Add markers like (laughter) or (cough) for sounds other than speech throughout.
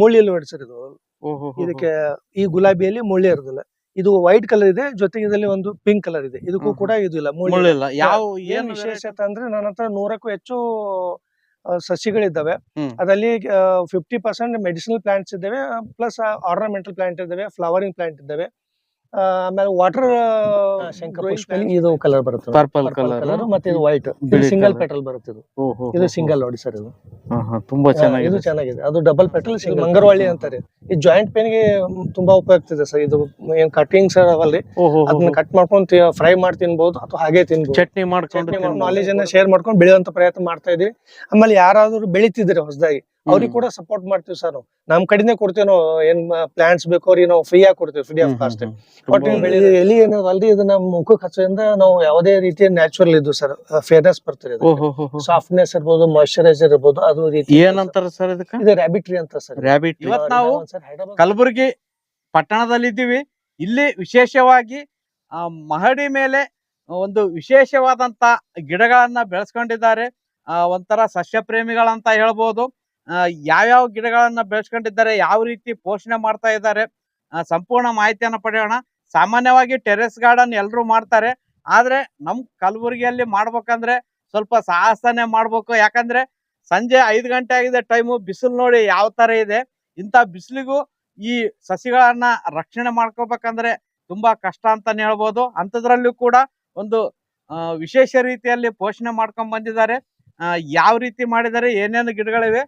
ಮುಳ್ಳಿ ನೋಡಿ ಸರ್ ಇದು. ಇದಕ್ಕೆ ಈ ಗುಲಾಬಿಯಲ್ಲಿ ಮುಳ್ಳಿ ಇರೋದಿಲ್ಲ. ಇದು ವೈಟ್ ಕಲರ್ ಇದೆ ಜೊತೆಗೆ ಇದರಲ್ಲಿ ಒಂದು ಪಿಂಕ್ ಕಲರ್ ಇದೆ. ಇದಕ್ಕೂ ಕೂಡ ಇದು ಇಲ್ಲ ಮುಳ್ಳಿ ಇಲ್ಲ. ಯಾವ ಏನ್ ವಿಶೇಷತೆ ಅಂದ್ರೆ ನನ್ನ ಹತ್ರ ನೂರಕ್ಕೂ ಹೆಚ್ಚು ಸಸಿಗಳಿದ್ದಾವೆ. ಅದರಲ್ಲಿ ಫಿಫ್ಟಿ ಪರ್ಸೆಂಟ್ ಮೆಡಿಸಿನಲ್ ಪ್ಲಾಂಟ್ಸ್ ಇದ್ದಾವೆ ಪ್ಲಸ್ ಆರ್ನಮೆಂಟಲ್ ಪ್ಲಾಂಟ್ ಇದ್ದಾವೆ ಫ್ಲವರಿಂಗ್ ಪ್ಲಾಂಟ್ ಇದ್ದಾವೆ. ಆಮೇಲೆ ವಾಟರ್ ಶಂಕರ ಇದು ಕಲರ್ ಬರುತ್ತೆ. ಪರ್ಪಲ್ ಕಲರ್ ಕಲರ್ ಮತ್ತೆ ಇದು ವೈಟ್ ಸಿಂಗಲ್ ಪೆಟ್ರೋಲ್ ಬರುತ್ತೆ ಇದು. ಇದು ಸಿಂಗಲ್ ನೋಡಿ ಸರ್ ಇದು. ತುಂಬಾ ಹಾ, ಇದು ಚೆನ್ನಾಗಿದೆ ಚೆನ್ನಾಗಿದೆ. ಅದು ಡಬಲ್ ಪೆಟ್ರೋಲ್ ಸಿಂಗಲ್ ಮಂಗರವಳ್ಳಿ ಅಂತಾರೆ. ಈ ಜಾಯಿಂಟ್ ಪೇನ್ಗೆ ತುಂಬಾ ಉಪಯುಕ್ತ ಇದೆ ಸರ್. ಇದು ಏನ್ ಕಟಿಂಗ್ಸ್ ಅವಲ್ಲಿ ಓಹೋ ಅದನ್ನ ಕಟ್ ಮಾಡ್ಕೊಂಡು ಫ್ರೈ ಮಾಡಿ ತಿನ್ಬಹುದು ಅಥವಾ ಹಾಗೆ ತಿನ್ಬಹುದು ಚಟ್ನಿ ಮಾಡ್ಕೊಂಡು ನಾಲೆಜ್ ಅನ್ನ ಶೇರ್ ಮಾಡ್ಕೊಂಡು ಬೆಳೆಯುವಂತ ಪ್ರಯತ್ನ ಮಾಡ್ತಾ ಇದೀವಿ. ಆಮೇಲೆ ಯಾರಾದ್ರೂ ಬೆಳಿತಿದ್ರೆ ಹೊಸದಾಗಿ ಅವ್ರಿಗೆ ಕೂಡ ಸಪೋರ್ಟ್ ಮಾಡ್ತೀವಿ ಸರ್ ನಾವು. ನಮ್ ಕಡೆನೆ ಕೊಡ್ತೀವಿ ನಾವು ಏನ್ ಪ್ಲಾಂಟ್ಸ್ ಬೇಕು ಅವ್ರಿಗೆ ನಾವು ಫ್ರೀ ಆಗಿ ಕೊಡ್ತೀವಿ ಫ್ರೀ ಆಫ್ ಕಾಸ್ಟ್ ಬಟ್ ಎಲ್ಲಿ ಎಲಿ ಏನದ ಅಲ್ರಿ ನಮ್ ಮುಖಕ್ಕೆ ಹಚ್ಚೋದ್ರಿಂದ ನಾವು ಯಾವುದೇ ರೀತಿಯ ನ್ಯಾಚುರಲ್ ಇದು ಸರ್ ಫೇರ್ನೆಸ್ ಬರ್ತದೆ ಸಾಫ್ಟ್ನೆಸ್ ಇರ್ಬೋದು ಮಾಯಿಶ್ಚರೈಸರ್ ಇರ್ಬೋದು ಅದು ರೀತಿ ಏನಂತಾರ ಸರ್ ಇದಕ್ಕೆ? ಇದು ರ್ಯಾಬಿಟ್ರಿ ಅಂತ ಸರ್ ರ್ಯಾಬಿಟ್ ಇವತ್ತು ನಾವು ಕಲಬುರಗಿ ಪಟ್ಟಣದಲ್ಲಿದ್ದೀವಿ. ಇಲ್ಲಿ ವಿಶೇಷವಾಗಿ ಆ, ಮಹಡಿ ಮೇಲೆ ಒಂದು ವಿಶೇಷವಾದಂತ ಗಿಡಗಳನ್ನ ಬೆಳೆಸ್ಕೊಂಡಿದ್ದಾರೆ. ಆ, ಒಂಥರ ಸಸ್ಯ ಪ್ರೇಮಿಗಳಂತ ಹೇಳ್ಬೋದು. ಯಾವ್ಯಾವ ಗಿಡಗಳನ್ನ ಬೆಳೆಸ್ಕೊಂಡಿದ್ದಾರೆ, ಯಾವ ರೀತಿ ಪೋಷಣೆ ಮಾಡ್ತಾ ಇದ್ದಾರೆ ಸಂಪೂರ್ಣ ಮಾಹಿತಿಯನ್ನು ಪಡೆಯೋಣ. ಸಾಮಾನ್ಯವಾಗಿ ಟೆರೆಸ್ ಗಾರ್ಡನ್ ಎಲ್ಲರೂ ಮಾಡ್ತಾರೆ, ಆದ್ರೆ ನಮ್ ಕಲಬುರಗಿಯಲ್ಲಿ ಮಾಡ್ಬೇಕಂದ್ರೆ ಸ್ವಲ್ಪ ಸಾಹಸನೆ ಮಾಡ್ಬೇಕು. ಯಾಕಂದ್ರೆ ಸಂಜೆ ಐದು ಗಂಟೆ ಆಗಿದೆ ಟೈಮು, ಬಿಸಿಲು ನೋಡಿ ಯಾವ ತರ ಇದೆ. ಇಂಥ ಬಿಸಿಲಿಗೂ ಈ ಸಸಿಗಳನ್ನ ರಕ್ಷಣೆ ಮಾಡ್ಕೋಬೇಕಂದ್ರೆ ತುಂಬಾ ಕಷ್ಟ ಅಂತಾನೆ ಹೇಳ್ಬೋದು. ಅಂಥದ್ರಲ್ಲೂ ಕೂಡ ಒಂದು ವಿಶೇಷ ರೀತಿಯಲ್ಲಿ ಪೋಷಣೆ ಮಾಡ್ಕೊಂಡ್ ಬಂದಿದ್ದಾರೆ. ಯಾವ ರೀತಿ ಮಾಡಿದ್ದಾರೆ, ಏನೇನು ಗಿಡಗಳಿವೆ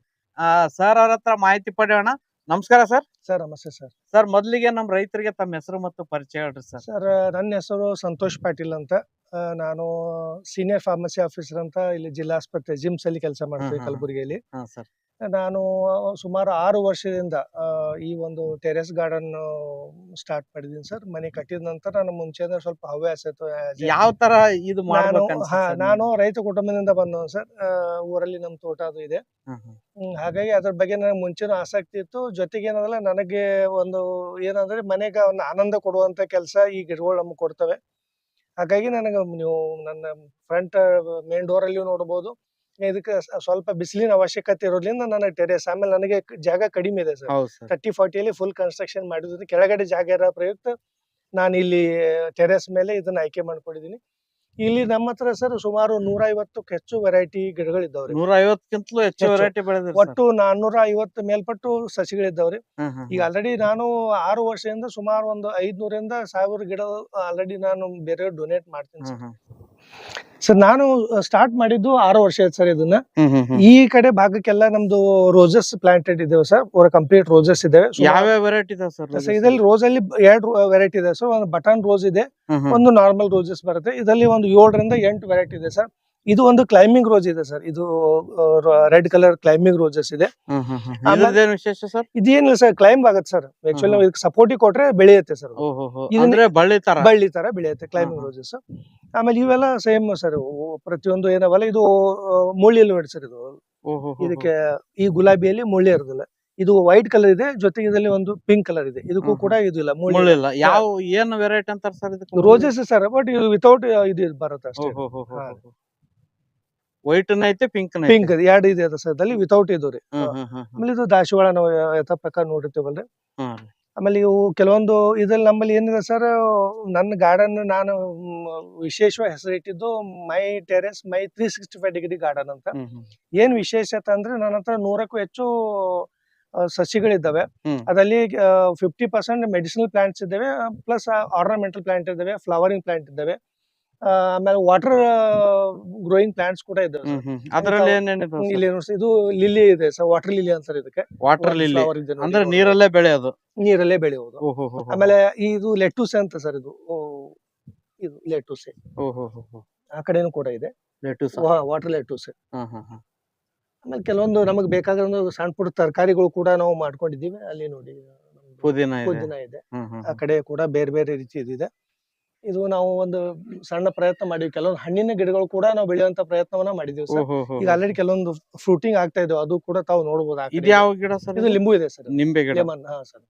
ಸರ್ ಅವ್ರ ಹತ್ರ ಮಾಹಿತಿ ಪಡೆಯೋಣ. ನಮಸ್ಕಾರ ಸರ್. ಸರ್ ನಮಸ್ತೆ ಸರ್. ಸರ್ ಮೊದಲಿಗೆ ನಮ್ಮ ರೈತರಿಗೆ ತಮ್ಮ ಹೆಸರು ಮತ್ತು ಪರಿಚಯ ಹೇಳ್ರಿ ಸರ್. ಸರ್ ನನ್ನ ಹೆಸರು ಸಂತೋಷ್ ಪಾಟೀಲ್ ಅಂತ. ನಾನು ಸೀನಿಯರ್ ಫಾರ್ಮಸಿ ಆಫೀಸರ್ ಅಂತ ಇಲ್ಲಿ ಜಿಲ್ಲಾಸ್ಪತ್ರೆ ಜಿಮ್ಸ್ ಅಲ್ಲಿ ಕೆಲಸ ಮಾಡ್ತೀವಿ. ಕಲಬುರಗಿಯಲ್ಲಿ. ಸರ್. ನಾನು ಸುಮಾರು ಆರು ವರ್ಷದಿಂದ ಈ ಒಂದು ಟೆರೆಸ್ ಗಾರ್ಡನ್ ಸ್ಟಾರ್ಟ್ ಮಾಡಿದ್ದೀನಿ ಸರ್ ಮನೆ ಕಟ್ಟಿದ ನಂತರ ನಾನು ಮುಂಚೆಯಿಂದ ಸ್ವಲ್ಪ ಹವ್ಯಾಸ ಇತ್ತು ಯಾವ ತರ ಇದು ನಾನು ನಾನು ರೈತ ಕುಟುಂಬದಿಂದ ಬಂದವನು ಸರ್ ಊರಲ್ಲಿ ನಮ್ಮ ತೋಟ ಅದು ಇದೆ. ಹಾಗಾಗಿ ಅದ್ರ ಬಗ್ಗೆ ನನಗೆ ಮುಂಚೆನೂ ಆಸಕ್ತಿ ಇತ್ತು. ಜೊತೆಗೆ ಏನಂದ್ರೆ ನನಗೆ ಒಂದು ಏನಂದ್ರೆ ಮನೆಗೆ ಒಂದು ಆನಂದ ಕೊಡುವಂತ ಕೆಲಸ ಈ ಗಿಡಗಳು ನಮ್ಗೆ ಕೊಡ್ತವೆ. ಹಾಗಾಗಿ ನನಗೆ ನೀವು ನನ್ನ ಫ್ರಂಟ್ ಮೇನ್ ಡೋರ್ ಅಲ್ಲಿ ನೋಡಬಹುದು ಇದಕ್ಕೆ ಸ್ವಲ್ಪ ಬಿಸಿಲಿನ ಅವಶ್ಯಕತೆ ಇರೋದ್ರಿಂದ ನನ್ನ ಟೆರೇಸ್ ಆಮೇಲೆ ನನಗೆ ಜಾಗ ಕಡಿಮೆ ಇದೆ ಸರ್. ಸರ್. ತರ್ಟಿ ಫಾರ್ಟಿಯಲ್ಲಿ ಫುಲ್ ಕನ್ಸ್ಟ್ರಕ್ಷನ್ ಮಾಡಿದ್ರು ಕೆಳಗಡೆ ಜಾಗ ಇರೋ ಪ್ರಯುಕ್ತ ನಾನು ಇಲ್ಲಿ ಟೆರೇಸ್ ಮೇಲೆ ಇದನ್ನ ಆಯ್ಕೆ ಮಾಡ್ಕೊಂಡಿದ್ದೀನಿ. ಇಲ್ಲಿ ನಮ್ಮ ಹತ್ರ ಸರ್ ಸುಮಾರು ನೂರ ಐವತ್ತಕ್ಕೂ ಹೆಚ್ಚು ವೆರೈಟಿ ಗಿಡಗಳಿದ್ದಾವ್ರಿ. ನೂರ ಐವತ್ತಕ್ಕಿಂತಲೂ ಹೆಚ್ಚು. ಹೆಚ್ಚು. ವೆರೈಟಿ ಬೆಳೆದ ಒಟ್ಟು ನಾನ್ನೂರ ಐವತ್ತು ಮೇಲ್ಪಟ್ಟು ಸಸಿಗಳಿದ್ದಾವ್ರಿ. ಈಗ ಆಲ್ರೆಡಿ ನಾನು ಆರು ವರ್ಷದಿಂದ ಸುಮಾರು ಒಂದು ಐದ್ನೂರಿಂದ ಸಾವಿರ ಗಿಡ ಆಲ್ರೆಡಿ ನಾನು ಬೇರೆ ಡೊನೇಟ್ ಮಾಡ್ತೀನಿ ಸರ್ ನಾನು ಸ್ಟಾರ್ಟ್ ಮಾಡಿದ್ದು ಆರು ವರ್ಷ ಆಯ್ತು ಸರ್ ಇದನ್ನ. ಈ ಕಡೆ ಭಾಗಕ್ಕೆಲ್ಲ ನಮ್ದು ರೋಸಸ್ ಪ್ಲಾಂಟೆಡ್ ಇದಾವೆ ಸರ್ ಕಂಪ್ಲೀಟ್ ರೋಸಸ್ ಇದಾವೆ ಯಾವ ಯಾವ್ಯಾವ ವೆರೈಟಿ ಸರ್ ಇದರಲ್ಲಿ ರೋಸ್ ಅಲ್ಲಿ ಎರಡು ವೆರೈಟಿ ಇದೆ ಸರ್ ಒಂದು ಬಟನ್ ರೋಸ್ ಇದೆ ಒಂದು ನಾರ್ಮಲ್ ರೋಸಸ್ ಬರುತ್ತೆ. ಇದರಲ್ಲಿ ಒಂದು ಏಳರಿಂದ ಎಂಟು ವೆರೈಟಿ ಇದೆ ಸರ್ ಇದು ಒಂದು ಕ್ಲೈಂಬಿಂಗ್ ರೋಸ್ ಇದೆ ಸರ್ ಇದು ರೆಡ್ ಕಲರ್ ಕ್ಲೈಂಬಿಂಗ್ ರೋಸಸ್ ಇದೆ. ಇದೇನಿಲ್ಲ ಸರ್ ಕ್ಲೈಂಬ್ ಆಗುತ್ತೆ ಸರ್ ಆಕ್ಚುಲಿ ಇದಕ್ಕೆ ಸಪೋರ್ಟಿ ಕೊಟ್ರೆ ಬೆಳೆಯುತ್ತೆ ಸರ್ ಬಳ್ಳಿ ತರ? ಬೆಳೆಯುತ್ತೆ ಕ್ಲೈಂಬಿಂಗ್ ರೋಸಸ್ ಆಮೇಲೆ ಇವೆಲ್ಲ ಸೇಮ್ ಸರ್ ಪ್ರತಿಯೊಂದು ಏನವಲ್ಲ ಇದು ಮುಳ್ಳಿಯಲ್ಲಿ ನೋಡಿ ಸರ್ ಇದು. ಇದಕ್ಕೆ ಈ ಗುಲಾಬಿಯಲ್ಲಿ ಮುಳ್ಳಿ ಇರೋದಿಲ್ಲ. ಇದು ವೈಟ್ ಕಲರ್ ಇದೆ ಜೊತೆಗೆ ಇದರಲ್ಲಿ ಒಂದು ಪಿಂಕ್ ಕಲರ್ ಇದೆ. ಇದಕ್ಕೂ ಕೂಡ ಇದು ಇಲ್ಲ ಮುಳ್ಳಿ ಮುಳ್ಳಿಲ್ಲ. ಯಾವ ಏನ್ ವೆರೈಟಿ ಅಂತಾರ ಸರ್ ಇದಕ್ಕೆ? ರೋಸಸ್ ಸರ್ ಬಟ್ ಇದು ವಿತೌಟ್ ಇದು ಬರುತ್ತೆ ಅಷ್ಟೇ. ವೈಟ್ ಐತೆ ಪಿಂಕ್ ಪಿಂಕ್ ಎರಡು ಇದೆ ಅದ ಸರ್ ಅದಲ್ಲಿ ವಿತೌಟ್ ಇದು ರೀ. ಆಮೇಲೆ ಇದು ದಾಸವಾಳ ನಾವು ಯಥಾ ಪ್ರಕಾರ ನೋಡಿರ್ತೀವಲ್ರಿ ಆಮೇಲೆ ಇವು ಕೆಲವೊಂದು ಇದ್ರಲ್ಲಿ ನಮ್ಮಲ್ಲಿ ಏನಿದೆ ಸರ್ ನನ್ನ ಗಾರ್ಡನ್ ನಾನು ವಿಶೇಷವಾಗಿ ಹೆಸರಿಟ್ಟಿದ್ದು my terrace my three sixty five degree garden ಅಂತ ಏನ್ ವಿಶೇಷತೆ ಅಂದ್ರೆ ನನ್ನ ಹತ್ರ ನೂರಕ್ಕೂ ಹೆಚ್ಚು ಸಸಿಗಳಿದ್ದಾವೆ. ಅದರಲ್ಲಿ ಫಿಫ್ಟಿ ಪರ್ಸೆಂಟ್ ಮೆಡಿಸಿನಲ್ ಪ್ಲಾಂಟ್ಸ್ ಇದ್ದಾವೆ ಪ್ಲಸ್ ಆರ್ನಮೆಂಟಲ್ ಪ್ಲಾಂಟ್ ಇದ್ದಾವೆ ಫ್ಲವರಿಂಗ್ ಪ್ಲಾಂಟ್ ಇದ್ದಾವೆ. ಆಮೇಲೆ ವಾಟರ್ ಗ್ರೋಯಿಂಗ್ ಪ್ಲಾಂಟ್ಸ್ ಕೂಡ ಇದೆ ಅದರಲ್ಲಿ ಇಲ್ಲಿ ಇದು ಲಿಲ್ಲಿ ಇದೆ ಸರ್ ವಾಟರ್ ಲಿಲಿ ಅಂತಾರೆ ಇದಕ್ಕೆ. ವಾಟರ್ ಲಿಲ್ಲಿ ಇದೆ. ಅಂದ್ರೆ ನೀರಲ್ಲೇ ಬೆಳೆಯೋದು? ನೀರಲ್ಲೇ ಬೆಳೆಯೋದು ಆಮೇಲೆ ಇದು ಲೆಟೂಸ್ ಅಂತ ಸರ್ ಇದು. ಇದು ಲೆಟೂಸ್ ಆ ಕಡೆನೂ ಕೂಡ ಇದೆ. ಲೆಟೂಸ್ ವಾಟರ್ ಲೆಟೂಸ್ ಆಮೇಲೆ ಕೆಲವೊಂದು ನಮಗೆ ಬೇಕಾದ ಸಣ್ಣ ಪುಟ್ಟ ತರಕಾರಿಗಳು ಕೂಡ ನಾವು ಮಾಡ್ಕೊಂಡಿದ್ದೀವಿ. ಅಲ್ಲಿ ನೋಡಿ ಪುದೀನ ಇದೆ. ಇದೆ. ಆ ಕಡೆ ಕೂಡ ಬೇರೆ ಬೇರೆ ರೀತಿ ಇದಿದೆ ಇದು ನಾವು ಒಂದು ಸಣ್ಣ ಪ್ರಯತ್ನ ಮಾಡಿದ್ವಿ. ಕೆಲವೊಂದು ಹಣ್ಣಿನ ಗಿಡಗಳು ಕೂಡ ನಾವು ಬೆಳೆಯುವಂತ ಪ್ರಯತ್ನವನ್ನ ಮಾಡಿದೀವಿ ಸರ್. ಈಗ ಆಲ್ರೆಡಿ ಕೆಲವೊಂದು ಫ್ರೂಟಿಂಗ್ ಆಗ್ತಾ ಇದಾವೆ ಅದು ಕೂಡ ತಾವು ನೋಡಬಹುದು ಇದು ಯಾವ ಗಿಡ ಸರ್? ಇದು ಲಿಂಬು ಇದೆ ಸರ್. ನಿಂಬೆ ಗಿಡ. ಲೆಮನ್ ಹಾ ಸರ್.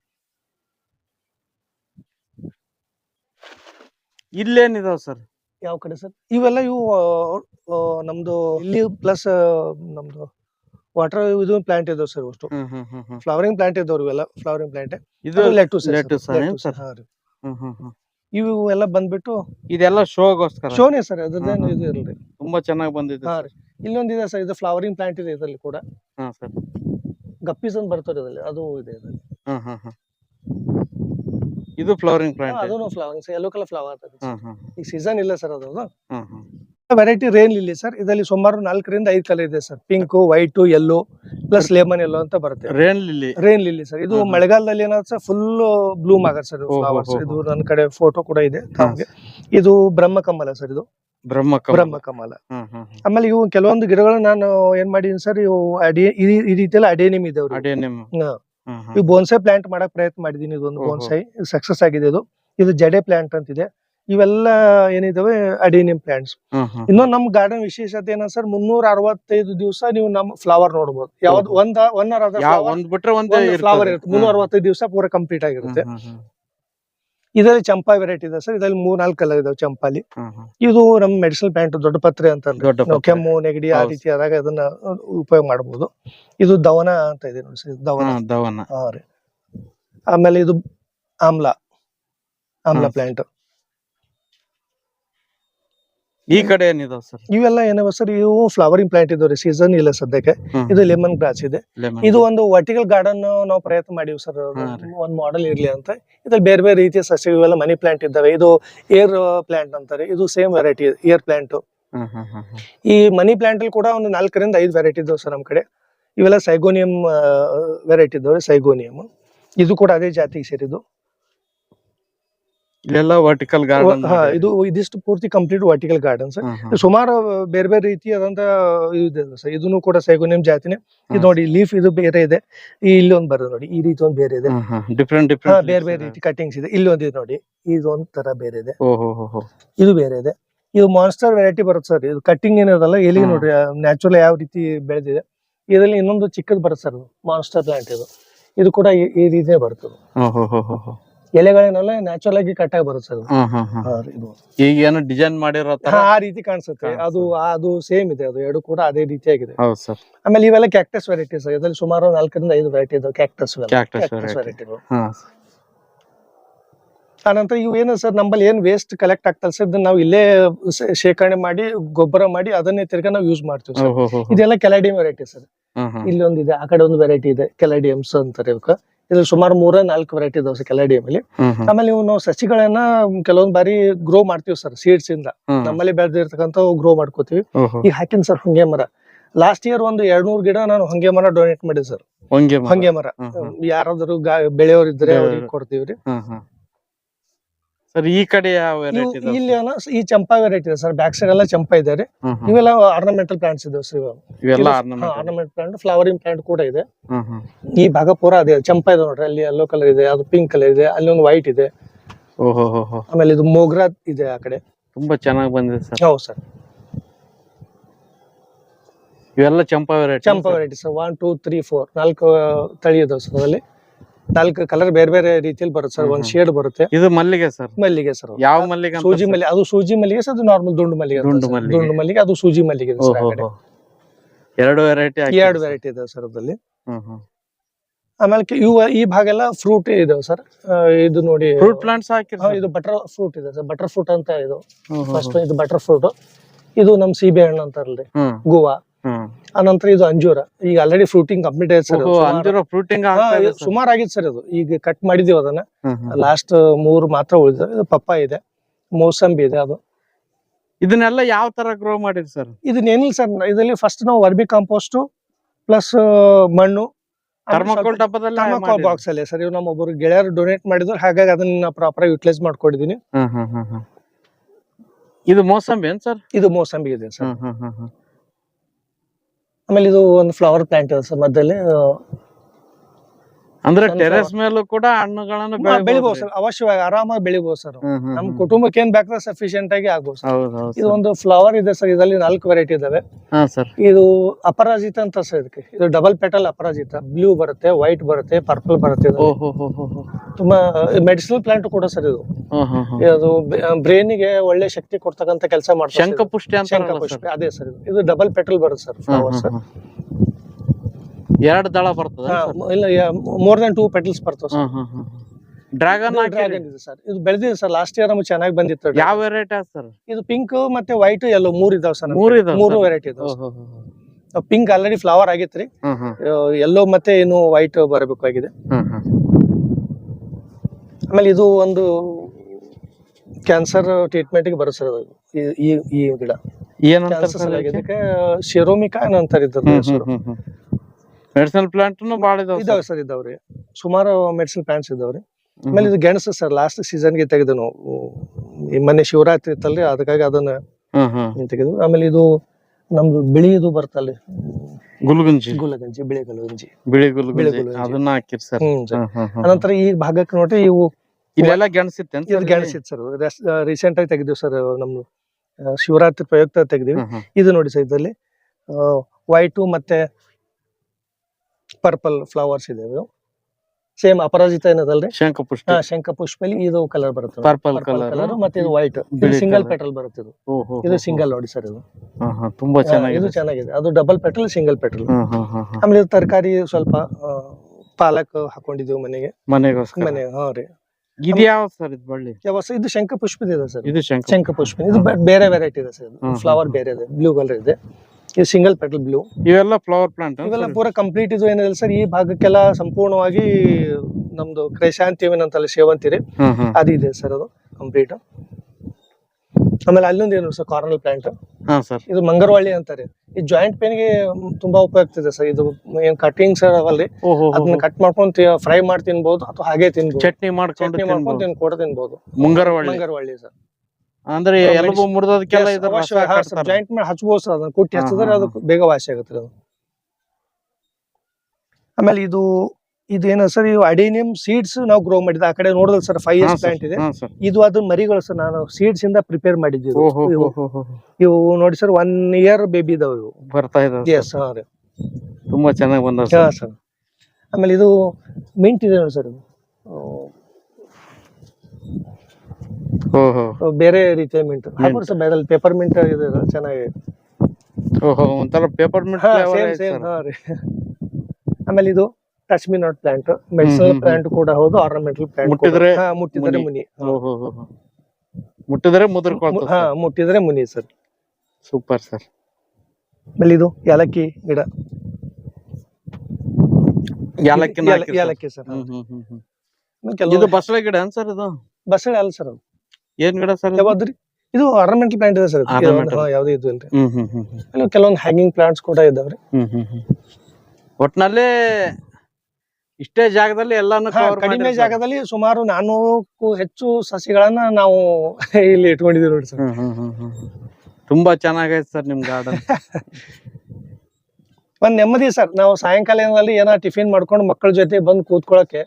ಇಲ್ಲೇನಿದಾವ್ ಸರ್? ಯಾವ ಕಡೆ ಸರ್? ಇವೆಲ್ಲ ಇವು ಆ, ನಮ್ದು ಇಲ್ಲಿ ಪ್ಲಸ್ ನಮ್ದು ವಾಟರ್ ಇದು ಪ್ಲಾಂಟ್ ಇದಾವೆ ಸರ್ ಅಷ್ಟು. ಫ್ಲವರಿಂಗ್ ಪ್ಲಾಂಟ್ ಇದಾವ್ರಿ ಇವೆಲ್ಲ. ಫ್ಲವರಿಂಗ್ ಪ್ಲಾಂಟ್ ಇದು ಲೆಟುಸ್ ಹಾ ರೀ. ಹ್ಮ್ ಹ್ಮ್ ಹ್ಮ್. ಇವು ಎಲ್ಲ ಬಂದ್ಬಿಟ್ಟು ಇದೆಲ್ಲ ಶೋಗೋಸ್ಕರ? ಶೋನೇ ಸರ್ ಅದ್ರದ್ದೇನು ಇದು ಇರಲ್ರಿ ತುಂಬಾ ಚೆನ್ನಾಗಿ ಬಂದಿದೆ ಹಾ ರೀ. ಇಲ್ಲೊಂದು ಇದೆ ಸರ್ ಇದು ಫ್ಲವರಿಂಗ್ ಪ್ಲಾಂಟ್ ಇದೆ ಇದರಲ್ಲಿ ಕೂಡ. ಹಾ ಸರ್. ಗಪ್ಪೀಸ್ ಅಂತ ಬರ್ತಾರೆ ಇದರಲ್ಲಿ ಅದು ಇದೆ ಇದರಲ್ಲಿ. ಇದು ಫ್ಲವರಿಂಗ್ ಪ್ಲಾಂಟ್ ಅದೂ ಫ್ಲವರಿಂಗ್ ಎಲ್ಲೋ ಕಲರ್ ಫ್ಲವರ್ ಈಗ ಸೀಸನ್ ಇಲ್ಲ ಸರ್ ಅದು ವೆರೈಟಿ ರೇನ್ ಇಲ್ಲಿ ಸರ್ ಇದರಲ್ಲಿ ಸುಮಾರು ನಾಲ್ಕರಿಂದ ಐದು ಕಲರ್ ಇದೆ sir. Pink white yellow plus lemon yellow ಅಂತ ಬರುತ್ತೆ. Rain lily rain lily sir ಇದು. ಮಳೆಗಾಲದಲ್ಲಿ ಏನಾದ್ರು ಸರ್ ಫುಲ್ ಬ್ಲೂಮ್ ಆಗತ್ತೆ ಸರ್ ಫ್ಲವರ್ಸ್ ಇದು ನನ್ನ ಕಡೆ ಫೋಟೋ ಕೂಡ ಇದೆ ತಮ್ಗೆ. ಇದು ಬ್ರಹ್ಮ ಕಮಲ ಸರ್ ಇದು. ಬ್ರಹ್ಮ ಬ್ರಹ್ಮ ಕಮಲ. ಆಮೇಲೆ ಇವು ಕೆಲವೊಂದು ಗಿಡಗಳು ನಾನು ಏನ್ ಮಾಡಿದೀನಿ ಸರ್ ಇವು ಅಡಿ ಈ- ರೀತಿಯಲ್ಲಿ ಅಡೇನಿಮ್ ಇದಾವ್ರಿ ಇವು ಬೋನ್ಸೈ ಪ್ಲಾಂಟ್ ಮಾಡಕ್ ಪ್ರಯತ್ನ ಮಾಡಿದೀನಿ. ಇದೊಂದು. ಬೋನ್ಸೈ ಸಕ್ಸಸ್ ಆಗಿದೆ ಇದು. ಇದು ಜಡೆ ಪ್ಲಾಂಟ್ ಅಂತಿದೆ. ಇವೆಲ್ಲ ಏನಿದಾವೆ? Adenium plants. ಇನ್ನೊಂದು ನಮ್ ಗಾರ್ಡನ್ ವಿಶೇಷತೆ ಏನ ಸರ್ ಮುನ್ನೂರ ಅರವತ್ತೈದು ದಿವಸ ನೀವು ನಮ್ ಫ್ಲವರ್ ನೋಡಬಹುದು ಯಾವ್ದು. ಒಂದ ಒನ್ ಒಂದ್ ಬಿಟ್ರೆ ಒಂದ್ ಫ್ಲವರ್ ಇರುತ್ತೆ. ಮುನ್ನೂರ ಅರವತ್ತೈದು ದಿವಸ ಪೂರ ಕಂಪ್ಲೀಟ್ ಆಗಿರುತ್ತೆ. ಇದರಲ್ಲಿ ಚಂಪಾ ವೆರೈಟಿ ಇದೆ ಸರ್. ಇದರಲ್ಲಿ ಮೂರ್ ನಾಲ್ಕು ಕಲರ್ ಇದಾವೆ ಚಂಪಾಲಿ ಇದು ನಮ್ ಮೆಡಿಸಿನಲ್ ಪ್ಲಾಂಟ್ ದೊಡ್ಡ ಪತ್ರೆ ಅಂತ. ಕೆಮ್ಮು ನೆಗಡಿ ಆ ರೀತಿ ಆದಾಗ ಅದನ್ನ ಉಪಯೋಗ ಮಾಡಬಹುದು ಇದು ದವನ ಅಂತ ಇದೆ ನೋಡಿ ಸರ್ ದವನ. ದವನ. ಹಾ ರೀ. ಆಮೇಲೆ ಇದು ಆಮ್ಲ ಆಮ್ಲ ಪ್ಲಾಂಟ್ ಈ ಕಡೆ ಏನಿದೆ ಸರ್? ಇವೆಲ್ಲ ಏನವ ಸರ್ ಇವು ಫ್ಲವರಿಂಗ್ ಪ್ಲಾಂಟ್ ಇದಾವ್ರಿ ಸೀಸನ್ ಇಲ್ಲ ಸದ್ಯಕ್ಕೆ. ಇದು ಲೆಮನ್ ಗ್ರಾಸ್ ಇದೆ. ಇದು ಒಂದು ವರ್ಟಿಕಲ್ ಗಾರ್ಡನ್ ನಾವು ಪ್ರಯತ್ನ ಮಾಡಿವಿ ಸರ್ ಒಂದ್ ಮಾಡೆಲ್ ಇರ್ಲಿ ಅಂತ. ಇದ್ರಲ್ಲಿ ಬೇರೆ ಬೇರೆ ರೀತಿಯ ಸಸ್ಯ ಇವೆಲ್ಲ ಮನಿ ಪ್ಲಾಂಟ್ ಇದ್ದಾವೆ. ಇದು ಏರ್ ಪ್ಲಾಂಟ್ ಅಂತಾರೆ. ಇದು ಸೇಮ್ ವೆರೈಟಿ ಏರ್ ಪ್ಲಾಂಟ್ ಈ ಮನಿ ಪ್ಲಾಂಟ್ ಅಲ್ಲಿ ಕೂಡ ಒಂದು ನಾಲ್ಕರಿಂದ ಐದು ವೆರೈಟಿ ಇದಾವೆ ಸರ್ ನಮ್ ಕಡೆ. ಇವೆಲ್ಲ ಸೈಗೋನಿಯಂ ವೆರೈಟಿ ಇದಾವೆ ಸೈಗೋನಿಯಂ ಇದು ಕೂಡ ಅದೇ ಜಾತಿಗೆ ಸೇರಿದ್ದು. ಇಲ್ಲೆಲ್ಲ ವರ್ಟಿಕಲ್ ಗಾರ್ಡನ್ ಹಾ ಇದು ಇದಿಷ್ಟು ಪೂರ್ತಿ ಕಂಪ್ಲೀಟ್ ವರ್ಟಿಕಲ್ ಗಾರ್ಡನ್ ಸರ್. ಸುಮಾರು ಬೇರೆ ಬೇರೆ ರೀತಿಯಾದಂತ ಇದೆ ಸರ್. ಇದನ್ನು ಕೂಡ ಸೈಗೋನಿಯಂ ಜಾತಿನೇ. ಇದು ನೋಡಿ ಲೀಫ್ ಇದು ಬೇರೆ ಇದೆ. ಈ ಇಲ್ಲಿ ಒಂದು ಬರೋದು ನೋಡಿ ಈ ರೀತಿ ಒಂದು ಬೇರೆ ಇದೆ. ಡಿಫ್ರೆಂಟ್ ಹಾ, ಡಿಫ್ರೆಂಟ್ ಬೇರೆ ಬೇರೆ ರೀತಿ ಕಟಿಂಗ್ಸ್ ಇದೆ. ಇಲ್ಲಿ ಒಂದಿದೆ ನೋಡಿ ಇದು ಒಂದ್ ತರ ಬೇರೆ ಇದೆ. ಓಹೋ ಇದು ಬೇರೆ ಇದೆ. ಇದು ಮಾನ್ಸ್ಟರ್ ವೆರೈಟಿ ಬರುತ್ತೆ ಸರ್. ಇದು ಕಟ್ಟಿಂಗ್ ಏನದಲ್ಲ ಎಲ್ಲಿಗೆ ಹಾ. ನೋಡ್ರಿ ನ್ಯಾಚುರಲ್ ಯಾವ ರೀತಿ ಬೆಳೆದಿದೆ. ಇದರಲ್ಲಿ ಇನ್ನೊಂದು ಚಿಕ್ಕದ್ ಬರುತ್ತೆ ಸರ್ ಮಾನ್ಸ್ಟರ್ ಪ್ಲಾಂಟ್ ಇದು. ಇದು ಕೂಡ ಈ- ರೀತಿ ರೀತಿಯೇ ಬರ್ತದೆ. ಓಹೋ ಹೋ ನ್ಯಾಚುರಲ್ ಆಗಿ ನ್ಯಾಚುರಲ್ ಆಗಿ ಬರುತ್ತೆ ಇದು. ಈಗ ಏನೋ ಡಿಸೈನ್ ಮಾಡಿರೋ ತರ? ಹಾ, ಆ ರೀತಿ ಕಾಣಿಸುತ್ತೆ. ಅದು ಅದು ಸೇಮ್ ಇದೆ ಅದು ಎರಡು ಕೂಡ ಅದೇ ರೀತಿಯಾಗಿದೆ. ಹೌದು ಸರ್. ಆಮೇಲೆ ಇವೆಲ್ಲ ಕ್ಯಾಕ್ಟಸ್ ವೆರೈಟೀಸ್ ಇದರಲ್ಲಿ ಸುಮಾರು ನಾಲ್ಕರಿಂದ ಐದು ವೆರೈಟಿ ಇದಾವೆ ಕ್ಯಾಕ್ಟಸ್ Cactus variety. ವೆರೈಟಿಗಳು ಹಾ. ಆನಂತರ ಇವು ಏನು ಸರ್ ನಮ್ಮಲ್ಲಿ ಏನ್ ವೇಸ್ಟ್ ಕಲೆಕ್ಟ್ ಆಗ್ತಲ್ಲ ಸರ್ ಇದನ್ನ ನಾವು ಇಲ್ಲೇ ಸ- ಶೇಖರಣೆ ಮಾಡಿ ಗೊಬ್ಬರ ಮಾಡಿ ಅದನ್ನೇ ತಿರ್ಗಾ ನಾವು ಯೂಸ್ ಮಾಡ್ತೀವಿ ಸರ್. ಇದೆಲ್ಲ ಕೆಲಾಡಿಯಂ ವೆರೈಟಿ ಸರ್. ಇಲ್ಲೊಂದಿದೆ ಆ ಕಡೆ ಒಂದು ವೆರೈಟಿ ಇದೆ ಕೆಲಾಡಿಯಮ್ಸ್ ಅಂತಾರೆ ಇವಕ್ಕ. ಇದ್ರಲ್ಲಿ ಸುಮಾರು ಮೂರ ನಾಲ್ಕು ವೆರೈಟಿ ಇದಾವೆ ಸರ್ ಕೆಲಾಡಿಯಂ ಅಲ್ಲಿ. ಹ್ಮ್ ಹ್ಮ್. ಆಮೇಲೆ ನೀವು ನಾವು ಸಸಿಗಳನ್ನ ಕೆಲವೊಂದ್ ಬಾರಿ ಗ್ರೋ ಮಾಡ್ತೀವಿ ಸರ್ ಸೀಡ್ಸ್ ಇಂದ. ನಮ್ಮಲ್ಲಿ ಬೆಳೆದಿರ್ತಕ್ಕಂಥ ಗ್ರೋ ಮಾಡ್ಕೋತೀವಿ. ಈಗ ಹಾಕಿನ್ ಸರ್ ಹೊಂಗೆ ಮರ. ಲಾಸ್ಟ್ ಇಯರ್ ಒಂದು ಎರಡ್ನೂರು ಗಿಡ ನಾನು ಹೊಂಗೆ ಮರ ಡೊನೇಟ್ ಮಾಡಿದೆ ಸರ್. ಹೊಂಗೆ ಮರ. ಯಾರಾದ್ರೂ ಬೆಳೆಯೋರು ಇದ್ರೆ. ಅವ್ರಿಗೆ ಕೊಡ್ತೀವ್ರಿ. ಸರ್ ಈ ಕಡೆ ಯಾವ ಇವು- ವೆರೈಟಿ ಇಲ್ಲಿ ಏನೋ ಈ ಚಂಪಾ ವೆರೈಟಿ ಇದೆ ಸರ್ ಬ್ಯಾಕ್ ಸೈಡ್ ಎಲ್ಲ ಚಂಪಾ ಇದೆ ರೀ. ಇವೆಲ್ಲ ಆರ್ನಮೆಂಟಲ್ ಪ್ಲಾಂಟ್ಸ್ ಇದಾವೆ ಸರ್ ಇವೆಲ್ಲ ornament ornament plant flowering plant ಕೂಡ ಇದೆ. ಹ್ಮ್ ಹ್ಮ್. ಈ ಭಾಗ ಪೂರ ಅದೇ ಚಂಪಾ ಇದೆ ನೋಡ್ರಿ ಅಲ್ಲಿ ಯೆಲ್ಲೋ ಕಲರ್ ಇದೆ ಅದು ಪಿಂಕ್ ಕಲರ್ ಇದೆ ಅಲ್ಲಿ ಒಂದು ವೈಟ್ ಇದೆ. ಓಹೋ ಹೋ ಹೋ. ಆಮೇಲೆ ಇದು ಮೋಗ್ರಾ ಇದೆ ಆ ಕಡೆ. ತುಂಬಾ ಚೆನ್ನಾಗಿ ಬಂದಿದೆ ಸರ್ ಹೌದು ಸರ್ ಇವೆಲ್ಲ ಚಂಪಾ ವೆರೈಟಿ ಚಂಪಾ variety sir one two three four ನಾಲ್ಕು ತಳಿ ಇದಾವೆ ಸರ್ ಅದರಲ್ಲಿ. ನಾಲ್ಕು ಕಲರ್ ಬೇರೆ ಬೇರೆ ರೀತಿಯಲ್ಲಿ ಬರುತ್ತೆ ಸರ್ ಒಂದ್ ಶೇಡ್ ಬರುತ್ತೆ. ಇದು ಮಲ್ಲಿಗೆ ಸರ್ ಮಲ್ಲಿಗೆ ಸರ್ ಯಾವ ಮಲ್ಲಿಗೆ ಸೂಜಿ ಮಲ್ಲಿಗೆ ಅದು ಸೂಜಿ ಮಲ್ಲಿಗೆ ಸರ್ ಅದು ನಾರ್ಮಲ್ ದುಂಡು ಮಲ್ಲಿಗೆ ದುಂಡು ಮಲ್ಲಿಗೆ. ದುಂಡು ಮಲ್ಲಿಗೆ ಅದು ಸೂಜಿ ಮಲ್ಲಿಗೆ ಇದೆ ಸರ್ ಆ ಕಡೆ. ಎರಡು ವೆರೈಟಿ ಎರಡು ವೆರೈಟಿ ಇದೆ ಸರ್ ಅದ್ರಲ್ಲಿ. ಆಮೇಲೆ ಕೆ- ಇವು ಈ ಭಾಗ ಎಲ್ಲ ಫ್ರೂಟ್ ಇದೆ ಸರ್ ಇದು ನೋಡಿ ಫ್ರೂಟ್ ಪ್ಲಾಂಟ್ಸ್ ಹಾಕಿರಿ ಹಾ, ಇದು ಬಟರ್ ಫ್ರೂಟ್ ಇದೆ ಸರ್ ಬಟರ್ ಫ್ರೂಟ್ ಅಂತ ಇದು. ಫಸ್ಟ್ ಇದು ಬಟರ್ ಫ್ರೂಟ್ ಇದು ನಮ್ ಸೀಬೆ ಹಣ್ಣು ಅಂತಾರಲ್ರಿ. ಹ್ಮ್. ಗೋವಾ. ಹ್ಮ್. ಅನಂತರ ಇದು ಅಂಜೂರ. ಈಗ ಆಲ್ರೆಡಿ ಫ್ರೂಟಿಂಗ್ ಕಂಪ್ಲೀಟ್ ಆಯ್ತು ಸರ್ ಅಂಜೂರ ಫ್ರೂಟಿಂಗ್ ಸುಮಾರು ಆಗಿತ್ತು ಸರ್ ಅದು. ಈಗ ಕಟ್ ಮಾಡಿದೀವಿ ಅದನ್ನ. ಲಾಸ್ಟ್ ಮೂರು ಮಾತ್ರ ಉಳಿದ ಇದು ಪಪ್ಪ ಇದೆ ಮೋಸಂಬಿ ಇದೆ ಅದು. ಇದನ್ನೆಲ್ಲ ಯಾವ ತರ ಗ್ರೋ ಮಾಡಿದ್ರಿ ಸರ್? ಇದನ್ನೇನಿಲ್ಲ ಸರ್ ಇದರಲ್ಲಿ ಫಸ್ಟ್ ನಾವು ವರ್ಬಿ ಕಾಂಪೋಸ್ಟ್ ಪ್ಲಸ್ ಮಣ್ಣು. ಬಾಕ್ಸ್ ಅಲ್ಲಿ ಸರ್. ಇವ್ ನಮ್ಮ ಒಬ್ಬರು ಗೆಳೆಯರು ಡೊನೇಟ್ ಮಾಡಿದ್ರು. ಹಾಗಾಗಿ ಅದನ್ನ ಪ್ರಾಪರ್ ಯುಟಿಲೈಸ್ ಮಾಡ್ಕೊಂಡಿದೀನಿ. ಇದು ಮೋಸಂಬಿ ಏನ್ ಸರ್? ಇದು ಮೋಸಂಬಿ ಇದೆ ಸರ್. ಆಮೇಲೆ ಇದು ಒಂದು ಫ್ಲವರ್ ಪ್ಲಾಂಟ್ ಇದೆ ಸರ್ ಮಧ್ಯದಲ್ಲಿ ಅಂದ್ರೆ. ಟೆರೆಸ್ ಮೇಲೂ ಕೂಡ ಹಣ್ಣುಗಳನ್ನು ಬೆಳಿಬಹುದು ಸರ್ ಅವಶ್ಯವಾಗಿ ಆರಾಮಾಗಿ ಬೆಳಿಬಹುದು ಸರ್. ನಮ್ ಕುಟುಂಬಕ್ಕೆ ಏನ್ ಬೇಕಾದ್ರೆ ಸಫಿಶಿಯಂಟ್ ಆಗಿ ಆಗ್ಬೋದು ಸರ್. ಹೌದು ಇದು ಒಂದು ಫ್ಲವರ್ ಇದೆ ಸರ್ ಇದರಲ್ಲಿ ನಾಲ್ಕು ವೆರೈಟಿ ಇದಾವೆ. ಸರ್. ಇದು ಅಪರಾಜಿತ ಅಂತ ಸರ್ ಇದಕ್ಕೆ. ಇದು ಡಬಲ್ ಪೆಟಲ್ ಅಪರಾಜಿತ. ಬ್ಲೂ ಬರುತ್ತೆ ವೈಟ್ ಬರುತ್ತೆ ಪರ್ಪಲ್ ಬರುತ್ತೆ ತುಂಬಾ ಮೆಡಿಸಿನಲ್ ಪ್ಲಾಂಟ್ ಕೂಡ ಸರ್ ಇದು. ಇದು ಬ್ರೈನ್ಗೆ ಒಳ್ಳೆ ಶಕ್ತಿ ಕೊಡ್ತಕ್ಕಂತ ಕೆಲಸ ಮಾಡ್ತಾರೆ ಶಂಕಪುಷ್ಟಿ ಅದೇ ಸರ್ ಇದು. ಡಬಲ್ ಪೆಟಲ್ ಬರುತ್ತೆ ಸರ್ ಫ್ಲವರ್ಸ್ ಎರಡು ದಳ ಬರ್ತದ ಇಲ್ಲ ಮೋರ್ ದನ್ ಟೂ ಪೆಟಲ್ಸ್ ಬರ್ತವೆ ಸರ್. ಡ್ರ್ಯಾಗನ್ ಡ್ರ್ಯಾಗನ್ ಇದೆ ಸರ್. ಇದು ಬೆಳೆದಿದೆ ಸರ್. ಲಾಸ್ಟ್ ಇಯರ್ ನಮ್ಗೆ ಚೆನ್ನಾಗಿ ಬಂದಿತ್ತು ಯಾವ ವೆರೈಟಿ ಸರ್? ಇದು ಪಿಂಕ್ ಮತ್ತೆ ವೈಟ್ ಎಲ್ಲೋ ಮೂರು ಇದಾವ ಸರ್ ಮೂರು ಇದಾವ ಮೂರು? ವೆರೈಟಿ ಇದಾವ ಪಿಂಕ್ ಆಲ್ರೆಡಿ ಫ್ಲವರ್ ಆಗಿತ್ರಿ. ಎಲ್ಲೋ ಮತ್ತೆ ಏನು ವೈಟ್ ಬರಬೇಕಾಗಿದೆ ಆಮೇಲೆ ಇದು ಒಂದು ಕ್ಯಾನ್ಸರ್ ಟ್ರೀಟ್ಮೆಂಟ್ಗೆ ಬರೋ ಸರ್. ಈ- ಗಿಡ. ಏನಂತ ಶಿರೋಮಿಕಾ ಏನಂತಾರೆ ಇದ್ರ ಮೆಡಿಸಿನಲ್ ಪ್ಲಾಂಟ್ ಬಾಳ ಇದಾವ ಇದಾವೆ ಸರ್. ಇದಾವ್ರಿ ಸುಮಾರು ಮೆಡಿಸಿನ್ ಪ್ಲಾಂಟ್ಸ್ ಇದಾವ್ರಿ ಆಮೇಲೆ ಇದು ಗೆಣಸು ಸರ್ ಲಾಸ್ಟ್ ಸೀಸನ್ಗೆ ತೆಗೆದು ನಾವು ಈ ಮೊನ್ನೆ ಶಿವರಾತ್ರಿ ಇತ್ತಲ್ರಿ ಅದಕ್ಕಾಗಿ ಅದನ್ನ ತೆಗೆದು ಆಮೇಲೆ ಇದು ನಮ್ದು ಬಿಳಿ ಇದು ಬರ್ತಲ್ರಿ. ಗುಲ್ಗುಂಜಿ. ಗುಲಗಂಜಿ ಬಿಳಿ ಗುಲಗಂಜಿ. ಬಿಳಿ ಬಿಳಿ ಗುಲ್ಗುಂಜಿ. ಗುಲ್ಗುಂಜಿ. ಅದನ್ನ ಹಾಕಿರ್ ಸರ್. ಹ್ಮ್ ಅನಂತರ ಈ ಭಾಗಕ್ಕೆ ನೋಡ್ರಿ ಇವು ಇಲ್ಲೆಲ್ಲ ಅಂತ ಇದು ಗೆಣಸಿತ್ತು ಸರ್ ರೀಸೆಂಟ್ ಆಗಿ ತೆಗೆದಿವಿ ಸರ್ ನಮ್ದು ಆ, ಶಿವರಾತ್ರಿ ಪ್ರಯುಕ್ತ ತೆಗೆದಿವಿ. ಇದು ನೋಡಿ ಸರ್ ಇದರಲ್ಲಿ ವೈಟು ಮತ್ತೆ ಪರ್ಪಲ್ ಫ್ಲವರ್ಸ್ ಇದೆ ಸೇಮ್ ಅಪರಾಜಿತ ಏನದಲ್ರಿ? ಶಂಖ ಪುಷ್ಪ. ಹಾ ಶಂಖ ಪುಷ್ಪಲಿ ಇದು ಕಲರ್ ಬರುತ್ತೆ. ಪರ್ಪಲ್ ಕಲರ್ ಕಲರ್ ಮತ್ತೆ ಇದು ವೈಟ್ ಬಿಳಿ ಸಿಂಗಲ್ ಪೆಟ್ರೋಲ್ ಪೆಟಲ್ ಬರುತ್ತೆ ಇದು. ಇದು ಸಿಂಗಲ್ ನೋಡಿ ಸರ್ ಇದು. ತುಂಬಾ ಹಾ, ಇದು ಚೆನ್ನಾಗಿದೆ ಚೆನ್ನಾಗಿದೆ. ಅದು ಡಬಲ್ ಪೆಟ್ರೋಲ್ ಸಿಂಗಲ್ ಪೆಟ್ರೋಲ್. ಆಮೇಲೆ ಇದು ತರಕಾರಿ ಸ್ವಲ್ಪ ಆ, ಪಾಲಕ್ ಹಾಕೊಂಡಿದೀವಿ ಮನೆಗೆ. ಮನೆಗೋಸ್ಕರ. ಮನೆ ಹಾ ರೀ. ಇದು ಯಾವ ಸರ್ ಇದು ಬಳ್ಳಿ? ಇದು ಇದೆ ಸರ್. ಇದು ಪುಷ್ಪ. ಇದು ಬೆ- ಬೇರೆ ವೆರೈಟಿ ಇದೆ ಸರ್ ಹ್ಮ್, ಫ್ಲವರ್ ಬೇರೆ ಇದೆ. ಬ್ಲೂ ಕಲರ್ ಇದೆ. ಇದು ಸಿಂಗಲ್ ಪೆಟಲ್ ಬ್ಲೂ ಇವೆಲ್ಲ ಫ್ಲವರ್ ಪ್ಲಾಂಟ್ ಇವೆಲ್ಲ ಪೂರ ಕಂಪ್ಲೀಟ್ ಇದು ಏನಿದೆ ಸರ್ ಈ ಭಾಗಕ್ಕೆಲ್ಲ ಸಂಪೂರ್ಣವಾಗಿ ನಮ್ದು ಕ್ರೈಶಾಂತಿ ಅಂತಲ್ಲ ಸೇವಂತಿರಿ. ಅದು ಇದೆ ಸರ್ ಅದು ಕಂಪ್ಲೀಟ್ ಆಮೇಲೆ ಅಲ್ಲೊಂದು ಏನು ಸರ್ ಕಾರ್ನಲ್ ಪ್ಲಾಂಟ್ ಹಾ ಸರ್. ಇದು ಮಂಗರವಾಳಿ ಅಂತಾರೆ. ಈ ಜಾಯಿಂಟ್ ಪೇನ್ಗೆ ತುಂಬಾ ಉಪಯುಕ್ತ ಇದೆ ಸರ್ ಇದು ಏನ್ ಕಟಿಂಗ್ಸ್ ಅವಲ್ರಿ ಅವಲ್ಲಿ ಅದನ್ನ ಕಟ್ ಮಾಡ್ಕೊಂಡು ಫ್ರೈ ಮಾಡಿ ತಿನ್ಬಹುದು ಅಥವಾ ಹಾಗೆ ತಿನ್ಬಹುದು ಚಟ್ನಿ ಮಾಡ್ಕೊಂಡು ಚಟ್ನಿ ಮಾಡ್ಕೊಂಡು ತಿನ್ಬೋದು. ತಿನ್ ಕೂಡ ತಿನ್ಬೋದು. ಮುಂಗರವಳ್ಳಿ. ಮಂಗರವಳ್ಳಿ ಸರ್. ಅಂದ್ರೆ ಎಲುಬು ಮುರಿದೋದಕ್ಕೆಲ್ಲ ಇದ್ರ. ಜಾಯಿಂಟ್ ಮಾಡಿ ಹಚ್ಬೋದು ಸರ್ ಅದನ್ನ ಕುಟ್ಟಿ ಹಚ್ಚಿದ್ರೆ ಅದು ಬೇಗ ವಾಸಿ ಆಗುತ್ತೆ ಅದು. ಆಮೇಲೆ ಇದು ಇದು ಏನ ಸರ್ ಇವು ಅಡೇನಿಯಂ ಸೀಡ್ಸ್ ನಾವು ಗ್ರೋ ಮಾಡಿದ ಆ ಕಡೆ ನೋಡಿದ್ರೆ ಸರ್ ಫೈವ್ ಇಯರ್ಸ್ ಪ್ಲಾಂಟ್ ಇದೆ. ಇದು ಅದನ್ನ ಮರಿಗಳು ಸರ್ ನಾನು ಸೀಡ್ಸ್ ಇಂದ ಪ್ರಿಪೇರ್ ಮಾಡಿದ್ದೆ ಇದು. ಓಹೋ ಇವು ನೋಡಿ ಸರ್ ಒನ್ ಇಯರ್ ಬೇಬಿ ಇದಾವೆ ಇವು. ಬರ್ತಾ ಇದಾವೆ ಹಾ ತುಂಬಾ ಚೆನ್ನಾಗಿ ಬಂದ ಸರ್. ಆಮೇಲೆ ಇದು ಮಿಂಟ್ ಇದೆ ನೋಡಿ ಸರ್ ಬೇರೆ ರೀತಿಯ ಮಿಂಟ್ ಹಾಕೋರಿ ಬೇಡಲ್ ಪೇಪರ್ ಮಿಂಟ್ ಇದೆ ಚೆನ್ನಾಗಿ ಓಹೋ ಒಂಥರ ಪೇಪರ್ ಮಿಂಟ್ ಆಮೇಲೆ ಇದು touch me not plant medicinal plant ಕೂಡ ಹೌದು ಆರ್ನಮೆಂಟಲ್ ಪ್ಲಾಂಟ್ ಮುಟ್ಟಿದ್ರೆ ಮುಟ್ಟಿದ್ರೆ ಮುನಿ. ಮುಟ್ಟಿದ್ರೆ ಮುದ್ರಕೊಳ್ತ ಹಾ ಮುಟ್ಟಿದ್ರೆ ಮುನಿ ಸರ್. Super sir. ಆಮೇಲೆ ಇದು ಏಲಕ್ಕಿ ಗಿಡ. ಯಾಲಕ್ಕಿ ಯಾಲಕ್ಕಿ ಏಲಕ್ಕಿ ಸರ್. ಇದು ಬಸಳೆ ಗಿಡ ಸರ್ ಇದು? ಬಸಳೆ ಅಲ್ಲ ಸರ್ ಅದು. ಏನ್ ಗಿಡ ಸರ್ ಯಾವ್ದ್ರಿ ಇದು ಆರ್ನಮೆಂಟಲ್ ಪ್ಲಾಂಟ್ ಇದೆ ಸರ್. ಯಾವ್ದು ಇದು ಇಲ್ರಿ. ಅಲ್ಲಿ ಕೆಲವೊಂದು ಹ್ಯಾಂಗಿಂಗ್ ಪ್ಲಾಂಟ್ಸ್ ಕೂಡ ಇದಾವ್ರಿ. ಒಟ್ನಲ್ಲಿ ಇಷ್ಟೇ ಜಾಗದಲ್ಲಿ ಎಲ್ಲಾನು ಕಡಿಮೆ ಜಾಗದಲ್ಲಿ ಸುಮಾರು ನಾನೂರಕ್ಕೂ ಹೆಚ್ಚು ಸಸಿಗಳನ್ನ ನಾವು (laughs) ಇಲ್ಲಿ ಇಟ್ಕೊಂಡಿದೀವಿ ನೋಡಿ ಸರ್. ತುಂಬಾ ಚೆನ್ನಾಗೈತೆ ಸರ್ ನಿಮ್ ಗಾರ್ಡನ್ (laughs) ಒಂದ್ ನೆಮ್ಮದಿ ಸರ್. ನಾವು ಸಾಯಂಕಾಲ ಏನಾರ ಏನೋ ಟಿಫಿನ್ ಮಾಡ್ಕೊಂಡು ಮಕ್ಕಳ ಜೊತೆ ಬಂದು ಕೂತ್ಕೊಳ್ಳೋಕೆ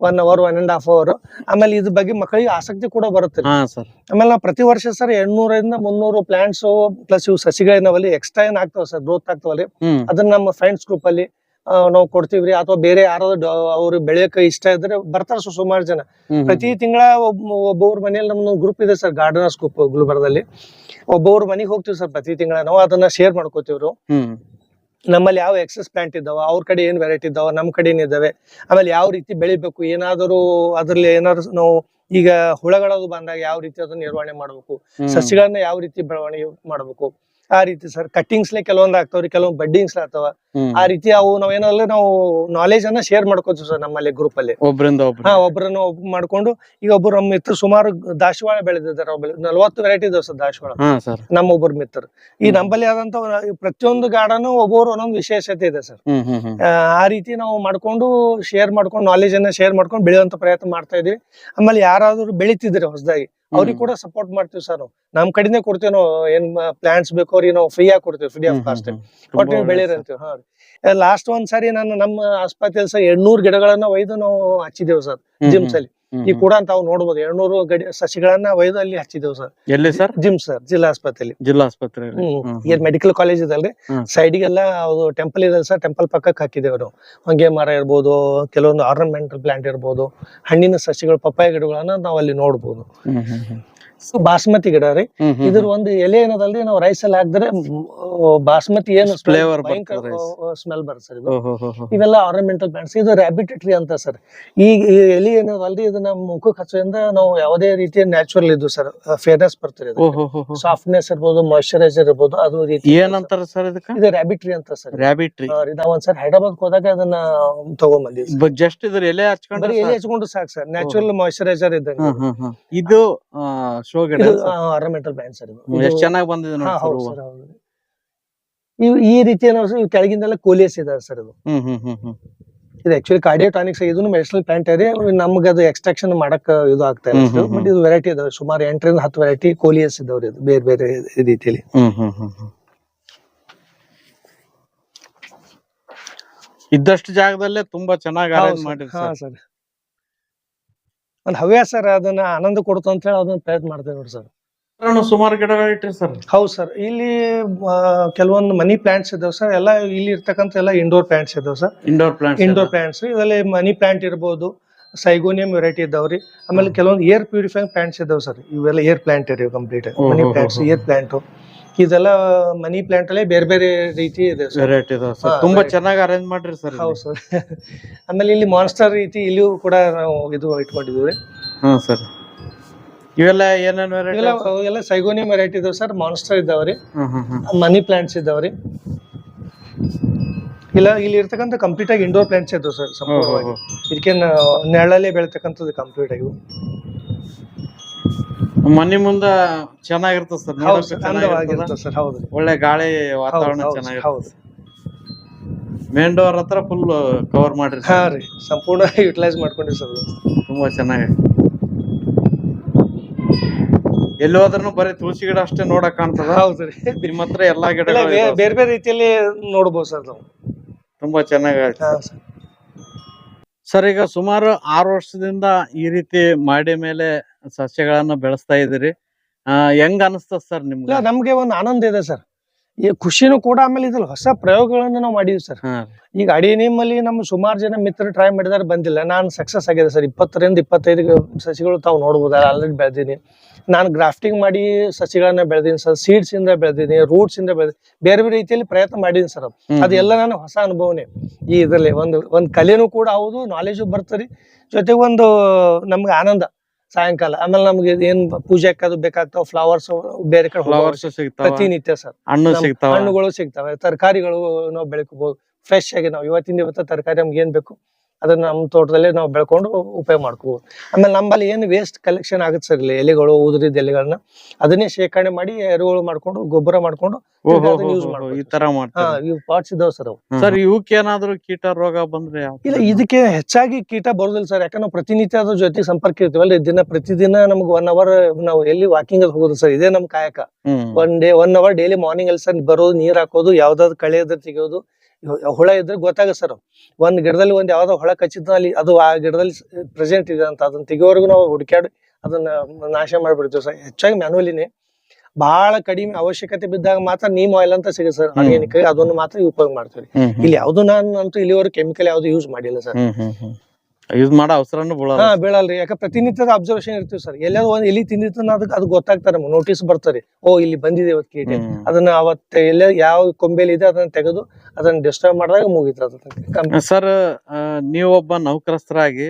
one hour one and half hour ಆಮೇಲೆ ಇದ್ರ ಬಗ್ಗೆ ಮಕ್ಕಳಿಗೆ ಆಸಕ್ತಿ ಕೂಡ ಬರುತ್ತೆ ಸರ್ ಆಮೇಲೆ ನಾವು ಪ್ರತಿ ವರ್ಷ ಸರ್ ಎಂಟ್ನೂರಿಂದ ಮುನ್ನೂರು ಪ್ಲಾಂಟ್ಸ್ ಪ್ಲಸ್ ಇವು ಸಸಿಗಳೇನವಲ್ಲಿ ಎಕ್ಸ್ಟ್ರಾ ಏನ್ ಆಗ್ತಾವ ಸರ್ ಗ್ರೋತ್ ಆಗ್ತಾವಲ್ಲಿ. ಅದನ್ನ ನಮ್ಮ ಫ್ರೆಂಡ್ಸ್ ಗ್ರೂಪ್ ಅಲ್ಲಿ ನಾವು ಕೊಡ್ತೀವ್ರಿ ಅಥವಾ ಬೇರೆ ಯಾರಾದ್ರು ಅವ್ರು ಬೆಳೆಯಕ್ಕೆ ಇಷ್ಟ ಇದ್ರೆ ಬರ್ತಾರ ಸುಮಾರು ಜನ. ಪ್ರತಿ ತಿಂಗಳ ಒಬ್ಬೊಬ್ರ ಮನೆಯಲ್ಲಿ ನಮ್ದು ಗ್ರೂಪ್ ಇದೆ ಸರ್ ಗಾರ್ಡನರ್ಸ್ ಗ್ರೂಪ್ ಗುಲ್ಬರ್ಗದಲ್ಲಿ. ಒಬ್ಬೊಬ್ರ ಮನೆಗೆ ಹೋಗ್ತೀವಿ ಸರ್ ಪ್ರತಿ ತಿಂಗಳ. ನಾವು ಅದನ್ನ ಶೇರ್ ಮಾಡ್ಕೋತೀವ್ರು ನಮ್ಮಲ್ಲಿ ಯಾವ ಎಕ್ಸಸ್ ಪ್ಲಾಂಟ್ ಇದಾವ ಅವ್ರ ಕಡೆ ಏನ್ ವೆರೈಟಿ ಇದ್ದಾವೆ ನಮ್ಮ ಕಡೆ ಏನಿದ್ದಾವೆ ಆಮೇಲೆ ಯಾವ ರೀತಿ ಬೆಳಿಬೇಕು ಏನಾದರೂ ಅದ್ರಲ್ಲಿ ಏನಾದ್ರು ನಾವು ಈಗ ಹುಳಗಳದು ಬಂದಾಗ ಯಾವ ರೀತಿ ಅದನ್ನ ನಿರ್ವಹಣೆ ಮಾಡ್ಬೇಕು. ಸಸಿಗಳನ್ನ ಯಾವ ರೀತಿ ಬೆಳವಣಿಗೆ ಮಾಡ್ಬೇಕು ಆ ರೀತಿ ಸರ್ ಕಟ್ಟಿಂಗ್ಸ್ಲೆ ಕೆಲವೊಂದ್ ಆಗ್ತಾವ್ರಿ ಕೆಲವೊಂದ್ ಬಡ್ಡಿಂಗ್ಸ್ ಆಗ್ತಾವ. ಆ ರೀತಿ ಅವು ಏನಲ್ಲ ನಾವು ನಾಲೆಜ್ ಅನ್ನ ಶೇರ್ ಮಾಡ್ಕೋತೀವಿ ಸರ್ ನಮ್ಮಲ್ಲಿ ಗ್ರೂಪ್ ಅಲ್ಲಿ. ಒಬ್ರಿಂದ ಒಬ್ರು. ಹಾ ಒಬ್ಬರನ್ನ ಒಬ್ ಮಾಡ್ಕೊಂಡು ಈಗ ಒಬ್ರು ನಮ್ಮ ಮಿತ್ರ ಸುಮಾರು ದಾಸವಾಳ ಬೆಳೆದಿದ್ದಾರೆ ಒಬ್ಬ ನಲ್ವತ್ತು ವೆರೈಟಿ ಇದಾವ ಸರ್ ದಾಸವಾಳ ನಮ್ಮ ಒಬ್ಬರು ಮಿತ್ರ. ಈ ನಂಬಲ್ಲಿ ಆದಂತ ಪ್ರತಿಯೊಂದು ಗಾರ್ಡನ್ ಒಬ್ಬರು ಒಂದೊಂದು ವಿಶೇಷತೆ ಇದೆ ಸರ್ ಆ ರೀತಿ ನಾವು ಮಾಡ್ಕೊಂಡು ಶೇರ್ ಮಾಡ್ಕೊಂಡು ನಾಲೆಜ್ ಅನ್ನ ಶೇರ್ ಮಾಡ್ಕೊಂಡು ಬೆಳೆಯುವಂತ ಪ್ರಯತ್ನ ಮಾಡ್ತಾ ಇದೀವಿ ಆಮೇಲೆ ಯಾರಾದ್ರೂ ಬೆಳಿತಿದ್ರೆ ಹೊಸದಾಗಿ? ಅವ್ರಿಗೆ ಕೂಡ ಸಪೋರ್ಟ್ ಮಾಡ್ತೀವಿ ಸರ್ ನಾವು. ನಮ್ ಕಡೆನೇ ಕೊಡ್ತೀವಿ ನಾವು ಏನ್ ಪ್ಲಾಂಟ್ಸ್ ಬೇಕು ಅವ್ರಿಗೆ ನಾವು ಫ್ರೀ ಆಗಿ ಕೊಡ್ತೀವಿ ಫ್ರೀ ಆಫ್ ಕಾಸ್ಟ್ ಒಟ್ಟು ನೀವು ಬೆಳೀರಿ ಅಂತೀವಿ ಹಾ ಲಾಸ್ಟ್ ಒಂದ್ ಸಾರಿ ನಾನು ನಮ್ಮ ಆಸ್ಪತ್ರೆಯಲ್ಲಿ ಸರ್ ಎರಡ್ನೂರು ಗಿಡಗಳನ್ನ ಒಯ್ದು ನಾವು ಹಚ್ಚಿದ್ದೇವೆ ಸರ್ ಜಿಮ್ಸ್ ಅಲ್ಲಿ. ಈ ಕೂಡ ತಾವು ನೋಡಬಹುದು ಎರಡ್ನೂರು ಗಡಿ ಸಸಿಗಳನ್ನ ಒಯ್ದು ಅಲ್ಲಿ ಹಚ್ಚಿದ್ದೇವೆ ಸರ್. ಎಲ್ಲಿ ಸರ್? ಜಿಮ್ ಸರ್ ಜಿಲ್ಲಾ ಆಸ್ಪತ್ರೆಯಲ್ಲಿ ಜಿಲ್ಲಾ ಆಸ್ಪತ್ರೆ ಹ್ಮ್ ಏನ್ ಮೆಡಿಕಲ್ ಕಾಲೇಜ್ ಇದಲ್ರಿ. ಸೈಡಿಗೆಲ್ಲ ಅದು ಟೆಂಪಲ್ ಇದೆ ಸರ್ ಟೆಂಪಲ್ ಪಕ್ಕಕ್ಕೆ ಹಾಕಿದ್ದೇವೆ ನಾವು. ಹೊಂಗೆ ಮರ ಇರ್ಬೋದು ಕೆಲವೊಂದು ಆರ್ನಮೆಂಟಲ್ ಪ್ಲಾಂಟ್ ಇರ್ಬೋದು ಹಣ್ಣಿನ ಸಸಿಗಳು ಪಪ್ಪಾಯ ಗಿಡಗಳನ್ನ ನಾವು ಅಲ್ಲಿ ನೋಡ್ಬೋದು ಬಾಸ್ಮತಿ ಗಿಡ ರೀ. ಇದ್ರ ಒಂದು ಎಲೆ ಏನದಲ್ರಿ ನಾವು ರೈಸ್ ಅಲ್ಲಿ ಹಾಕಿದ್ರೆ ಬಾಸ್ಮತಿ ಏನು ಫ್ಲೇವರ್ ಬರ್ತದೆ ಸ್ಮೆಲ್ ಬರುತ್ತೆ ಸರ್ ಇದು. ಇವೆಲ್ಲ ಆರ್ನಮೆಂಟಲ್ ಪ್ಲಾಂಟ್ಸ್ ಇದು ರ್ಯಾಬಿಟ್ ಟ್ರೀ ಅಂತ ಸರ್. ಈ ಎಲೆ ಏನದಲ್ರಿ ಇದನ್ನ ಮುಖಕ್ಕೆ ಹಚ್ಚೋದ್ರಿಂದ ನಾವು ಯಾವುದೇ ರೀತಿಯ ನ್ಯಾಚುರಲ್ ಇದು ಸರ್ ಫೇರ್ನೆಸ್ ಬರ್ತದೆ ಹೋ. ಸಾಫ್ಟ್ನೆಸ್ ಇರ್ಬೋದು ಮಾಯಶ್ಚರೈಸರ್ ಇರ್ಬೋದು ಅದು ರೀತಿ. ಏನಂತಾರ ಸರ್ ಇದಕ್ಕೆ? ಇದು ರ್ಯಾಬಿಟ್ ಟ್ರೀ ಅಂತ ಸರ್. ರ್ಯಾಬಿಟ್ ಟ್ರೀ ನಾವ್ ಒಂದ್ಸರ್ ಹೈದರಾಬಾದ್ ಹೋದಾಗ ಅದನ್ನ ತಗೊಂಬಂದಿವಿ ಜಸ್ಟ್ ಇದ್ರ ಎಲೆ ಹಚ್ಕೊಂಡ್ರೆ ಎಲೆ ಹಚ್ಕೊಂಡು ಸಾಕು ಸರ್. ನ್ಯಾಚುರಲ್ ಮಾಯಿಶ್ಚರೈಸರ್ ಇದ್ದಂಗೆ. ಇದು ಶೋ ಗಿಡ ಆರ್ನಮೆಂಟಲ್ ಪ್ಲಾಂಟ್ ಸರ್ ಎಷ್ಟ್ ಚೆನ್ನಾಗಿ ಬಂದಿದೆ ನೋಡಿ ಇವು ಈ ರೀತಿ ಏನೋ ಇವು ಕೆಳಗಿಂದೆಲ್ಲ ಕೋಲಿಯಸ್ ಇದಾವೆ ಸರ್ ಇದು. ಇದು ಆಕ್ಚುಲಿ ಕಾರ್ಡಿಯೋಟಾನಿಕ್ಸ್ ಇದನ್ನು ಮೆಡಿಸಿನಲ್ ಪ್ಲಾಂಟ್ ಇದೆ. ನಮ್ಗೆ ಅದು ಎಕ್ಸ್ಟ್ರಾಕ್ಷನ್ ಮಾಡಕ್ ಇದು ಆಗ್ತಾ ಇಲ್ಲ ಬಟ್ ಇದು ವೆರೈಟಿ ಇದಾವೆ. ಸುಮಾರು ಎಂಟರಿಂದ ಹತ್ತು ವೆರೈಟಿ ಕೋಲಿಯಸ್ ಇದಾವ್ರಿ ಇದು ಬೇರೆ ಬೇರೆ ರೀತಿಯಲ್ಲಿ. ಇದ್ದಷ್ಟು ಜಾಗದಲ್ಲೇ ತುಂಬಾ ಚೆನ್ನಾಗಿ ಅರೇಂಜ್ ಮಾಡಿರಿ ಹಾ ಸರ್ ಸರ್ ಒಂದ್ ಹವ್ಯಾಸ ಸರ್ ಅದನ್ನ ಆನಂದ ಕೊಡ್ತು ಅಂತ ಹೇಳಿ ಅದನ್ನ ಪ್ರಯತ್ನ ಮಾಡ್ತೇವೆ ನೋಡಿ ಸರ್. ಸುಮಾರು ಗಿಡಗಳು ಇಟ್ಟಿರಿ ಸರ್. ಹೌದು ಸರ್ ಇಲ್ಲಿ ಕೆಲವೊಂದು ಮನಿ ಪ್ಲಾಂಟ್ಸ್ ಇದಾವೆ ಸರ್ ಎಲ್ಲ ಇಲ್ಲಿ ಇರ್ತಕ್ಕಂಥ ಎಲ್ಲ ಇಂಡೋರ್ ಪ್ಲಾಂಟ್ಸ್ ಇದಾವೆ sir. Indoor plant indoor plants ಇದರಲ್ಲಿ ಮನಿ ಪ್ಲಾಂಟ್ ಇರ್ಬೋದು ಸೈಗೋನಿಯಂ ವೆರೈಟಿ ಇದಾವ್ರಿ ಆಮೇಲೆ ಕೆಲವೊಂದು ಏರ್ ಪ್ಯೂರಿಫೈಂಗ್ ಪ್ಲಾಂಟ್ಸ್ ಇದಾವೆ ಸರ್ ಇವೆಲ್ಲ ಏರ್ ಪ್ಲಾಂಟ್ ಇದಾವೆ complete money plants air plant ಇದೆಲ್ಲ ಮನಿ ಪ್ಲಾಂಟ್ ಅಲ್ಲೇ ಬೇರೆ ಬೇರೆ ರೀತಿ ಇದೆ ಸರ್. ವೆರೈಟಿ ಇದಾವ ಸರ್. ಹಾ, ತುಂಬಾ. ಚೆನ್ನಾಗಿ ಅರೇಂಜ್ ಮಾಡ್ರಿ ಸರ್ ಹೌದು ಸರ್. (laughs) ಆಮೇಲೆ ಇಲ್ಲಿ ಮಾನ್ಸ್ಟರ್ ರೀತಿ ಇಲ್ಲಿಯೂ ಕೂಡ ನಾವು ಇದು ಇಟ್ಕೊಂಡಿದ್ದೀವಿ. ಹಾ ಸರ್. ಇವೆಲ್ಲ ಏನೇನು ವೆರೈಟಿ ಇವೆಲ್ಲ ಎಲ್ಲ ಸೈಗೋನಿಯಂ ವೆರೈಟಿ ಇದಾವೆ sir. Monster hmm hmm hmm. Money plants ಇದಾವ್ರಿ ಇಲ್ಲ ಇಲ್ಲಿ ಇರ್ತಕ್ಕಂಥ ಕಂಪ್ಲೀಟ್ ಆಗಿ ಇಂಡೋರ್ ಪ್ಲಾಂಟ್ಸ್ ಇದಾವೆ ಸರ್ ಸಂಪೂರ್ಣವಾಗಿ. ಇದಕ್ಕೆ ನೆರಳಲ್ಲೇ ಬೆಳಿತಕ್ಕಂಥದ್ದು ಕಂಪ್ಲೀಟ್ ಆಗಿ ಮನೆ ಮುಂದ ಚೆನ್ನಾಗಿರ್ತದೆ ಸರ್ ಹೌದು ಸರ್ ಅಂದವಾಗಿರ್ತದೆ ಸರ್ ಹೌದು. ಒಳ್ಳೆ ಗಾಳಿ ವಾತಾವರಣ ಹೌದು ಚೆನ್ನಾಗಿರ್ತದೆ ಹೌದು. ಮೇನ್ ಡೋರ್ ಹತ್ರ ಫುಲ್ ಕವರ್ ಮಾಡಿರಿ ಹಾ ಸರ್ ರೀ ಸಂಪೂರ್ಣ (laughs) ಯುಟಿಲೈಸ್ ಮಾಡ್ಕೊಂಡ್ರಿ ಸರ್. ತುಂಬಾ ಚೆನ್ನಾಗಿ. ಎಲ್ಲಿ ಹೋದ್ರೂ ಬರೀ ತುಳಸಿ ಗಿಡ ಅಷ್ಟೇ ನೋಡಕ್ ಕಾಣ್ತದ? ಹೌದು ರೀ. ನಿಮ್ಮ ಹತ್ರ ಎಲ್ಲಾ ಗಿಡ ಗಿಡಗಳು ಬೇ- ಇದಾವೆ. ಬೇರೆ ಬೇರೆ ರೀತಿಯಲ್ಲಿ ನೋಡ್ಬೋದು ಸರ್ ನಾವು. ತುಂಬಾ ಚೆನ್ನಾಗಿ ಹಾ ಸರ್. ಸರ್ ಈಗ ಸುಮಾರು ಆರು ವರ್ಷದಿಂದ ಈ ರೀತಿ ಮಾಡಿ ಮೇಲೆ ಸಸ್ಯಗಳನ್ನ ಬೆಳೆಸ್ತಾ ಇದ್ರಿ ಆ, ಹೆಂಗ್ ಅನಿಸ್ತದ ಸರ್ ಇಲ್ಲ ನಿಮ್ಗೆ ನಮ್ಗೆ ಒಂದು ಆನಂದ ಇದೆ ಸರ್. ಈ ಖುಷಿನೂ ಕೂಡ ಆಮೇಲೆ ಇದ್ರಲ್ಲಿ ಹೊಸ ಪ್ರಯೋಗಗಳನ್ನ ನಾವು ಮಾಡಿದ್ವಿ ಸರ್. ಈಗ ಅಡಿ ನಿಮ್ಮಲ್ಲಿ ನಮ್ಮ ಸುಮಾರು ಜನ ಮಿತ್ರರು ಟ್ರೈ ಮಾಡಿದಾರೆ ಬಂದಿಲ್ಲ. ನಾನು ಸಕ್ಸಸ್ ಆಗಿದೆ ಸರ್. ಇಪ್ಪತ್ತರಿಂದ ಇಪ್ಪತ್ತೈದು ಸಸಿಗಳು ತಾವು ನೋಡ್ಬೋದಲ್ಲ ಆಲ್ರೆಡಿ ಬೆಳೆದೀನಿ. ನಾನು ಗ್ರಾಫ್ಟಿಂಗ್ ಮಾಡಿ ಸಸಿಗಳನ್ನ ಬೆಳೆದೀನಿ ಸರ್. ಸೀಡ್ಸ್ ಇಂದ ಬೆಳೆದೀನಿ ರೂಟ್ಸ್ ಇಂದ ಬೆಳೆದಿ ಬೇರೆ ಬೇರೆ ರೀತಿಯಲ್ಲಿ ಪ್ರಯತ್ನ ಮಾಡಿದೀನಿ ಸರ್. ಹ್ಮ್. ಅದೆಲ್ಲ ನಾನು ಹೊಸ ಅನುಭವನೇ. ಈ ಇದರಲ್ಲಿ ಒಂದು ಒಂದು ಕಲೆನೂ ಕೂಡ ಹೌದು ನಾಲೆಜು ಬರ್ತದೆ. ಜೊತೆಗೆ ಒಂದು ನಮ್ಗೆ ಆನಂದ. ಸಾಯಂಕಾಲ. ಆಮೇಲೆ ನಮ್ಗೆ ಏನ್ ಪೂಜೆಕ್ ಅದು ಬೇಕಾಗ್ತಾವ ಫ್ಲವರ್ಸ್ ಬೇರೆ ಕಡೆ ಫ್ಲವರ್ಸ್ ಪ್ರತಿನಿತ್ಯ ಸರ್. ಹಣ್ಣು ಸಿಗ್ತಾವ. ಹಣ್ಣುಗಳು ಸಿಗ್ತಾವೆ. ತರಕಾರಿಗಳು ನಾವು ಬೆಳ್ಕೋಬಹುದು ಫ್ರೆಶ್ ಆಗಿ ನಾವು ಇವತ್ತಿಂದ ಇವತ್ತ ತರಕಾರಿ ನಮ್ಗೆ ಏನ್ ಬೇಕು? ಅದನ್ನ ನಮ್ಮ ತೋಟದಲ್ಲೇ ನಾವು ಬೆಳ್ಕೊಂಡು ಉಪಯೋಗ ಮಾಡ್ಕೋಬಹುದು ಆಮೇಲೆ ನಮ್ಮಲ್ಲಿ ಏನು ವೇಸ್ಟ್ ಕಲೆಕ್ಷನ್ ಆಗುತ್ತೆ ಸರ್ ಇಲ್ಲಿ ಎಲೆಗಳು ಉದುರಿದ ಎಲೆಗಳನ್ನ ಅದನ್ನೇ ಶೇಖರಣೆ ಮಾಡಿ ಎರೆಹುಳು ಮಾಡ್ಕೊಂಡು ಗೊಬ್ಬರ ಮಾಡ್ಕೊಂಡು ಈ ತರ ಪಾಟ್ಸ್ ಇದಾವೆ ಸರ್ ಅವು. ಸರ್ ಇವಕ್ಕೆ ಏನಾದ್ರು ಕೀಟ ರೋಗ ಬಂದ್ರೆ ಇಲ್ಲ ಇದಕ್ಕೆ ಹೆಚ್ಚಾಗಿ ಕೀಟ ಬರೋದಿಲ್ಲ ಸರ್ ಯಾಕಂದ್ರೆ ನಾವು ಪ್ರತಿನಿತ್ಯ ಅದ್ರ ಜೊತೆ ಸಂಪರ್ಕ ಇರ್ತೀವಲ್ಲ ದಿನ ಪ್ರತಿದಿನ ನಮ್ಗೆ ಒನ್ ಅವರ್ ನಾವು ಎಲ್ಲಿ ವಾಕಿಂಗ್ ಅಲ್ಲಿ ಹೋಗೋದು ಸರ್ ಇದೇ ನಮ್ ಕಾಯಕ. One day one hour daily morning ಅಲ್ಲಿ ಸರ್ ಬರೋದು ನೀರ್ ಹಾಕೋದು ಯಾವ್ದಾದ್ರು ಕಳೆ ಅದ್ರ ತೆಗೆಯೋದು ಹುಳ ಇದ್ರೆ ಗೊತ್ತಾಗುತ್ತೆ ಸರ್. ಒಂದ್ ಗಿಡದಲ್ಲಿ ಒಂದ್ ಯಾವ್ದೋ ಹುಳ ಕಚ್ಚಿದ್ನ ಅಲ್ಲಿ ಅದು ಆ ಗಿಡದಲ್ಲಿ ಪ್ರೆಸೆಂಟ್ ಇದೆ ಅಂತ ಅದನ್ನ ತೆಗಿಯೋವರೆಗೂ ನಾವು ಹುಡುಕ್ಯಾಡಿ ಅದನ್ನ ನಾಶ ಮಾಡ್ಬಿಡ್ತೀವಿ ಸರ್. ಹೆಚ್ಚಾಗಿ ಮ್ಯಾನುವಲಿನೇ. ಬಹಳ ಕಡಿಮೆ ಅವಶ್ಯಕತೆ ಬಿದ್ದಾಗ ಮಾತ್ರ ನೀಮ್ ಆಯಿಲ್ ಅಂತ ಸಿಗುತ್ತೆ ಸರ್. ಅದನ್ನ ಆರ್ಗ್ಯಾನಿಕ್ ಅದನ್ನು ಮಾತ್ರ ಉಪಯೋಗ ಮಾಡ್ತೀವಿ. ಇಲ್ಲಿ ಯಾವ್ದು ನಾನು ಅಂತೂ ಇಲ್ಲಿವರೆಗೂ ಕೆಮಿಕಲ್ ಯಾವ್ದು ಯೂಸ್ ಮಾಡಿಲ್ಲ ಸರ್. ಯೂಸ್ ಮಾಡೋ ಅವಸರನು ಬೀಳಲ್ಲ. ಹಾ ಬೀಳಲ್ರಿ ಯಾಕೆ ಪ್ರತಿನಿತ್ಯದ ಅಬ್ಸರ್ವೇಷನ್ ಇರ್ತೀವಿ ಸರ್. ಎಲ್ಲಾದ್ರು ಒಂದ್ ಎಲ್ಲಿ ತಿಂದಿತ್ತು ಅದಕ್ಕೆ ಅದು ಗೊತ್ತಾಗ್ತಾರೆ ನೋಟಿಸ್ ಬರ್ತಾರೆ ಓ ಇಲ್ಲಿ ಬಂದಿದೆ ಇವತ್ತು ಕೀಟ ಅದನ್ನ ಅವತ್ತ ಎಲ್ಲ ಯಾವ ಕೊಂಬೆಲಿ ಇದೆ ಅದನ್ನ ತೆಗೆದು ಅದನ್ನ ಡಿಸ್ಟರ್ಬ್ ಮಾಡಿದಾಗ ಮುಗೀತು ಸರ್ ನೀವೊಬ್ಬ ನೌಕರಸ್ಥರಾಗಿ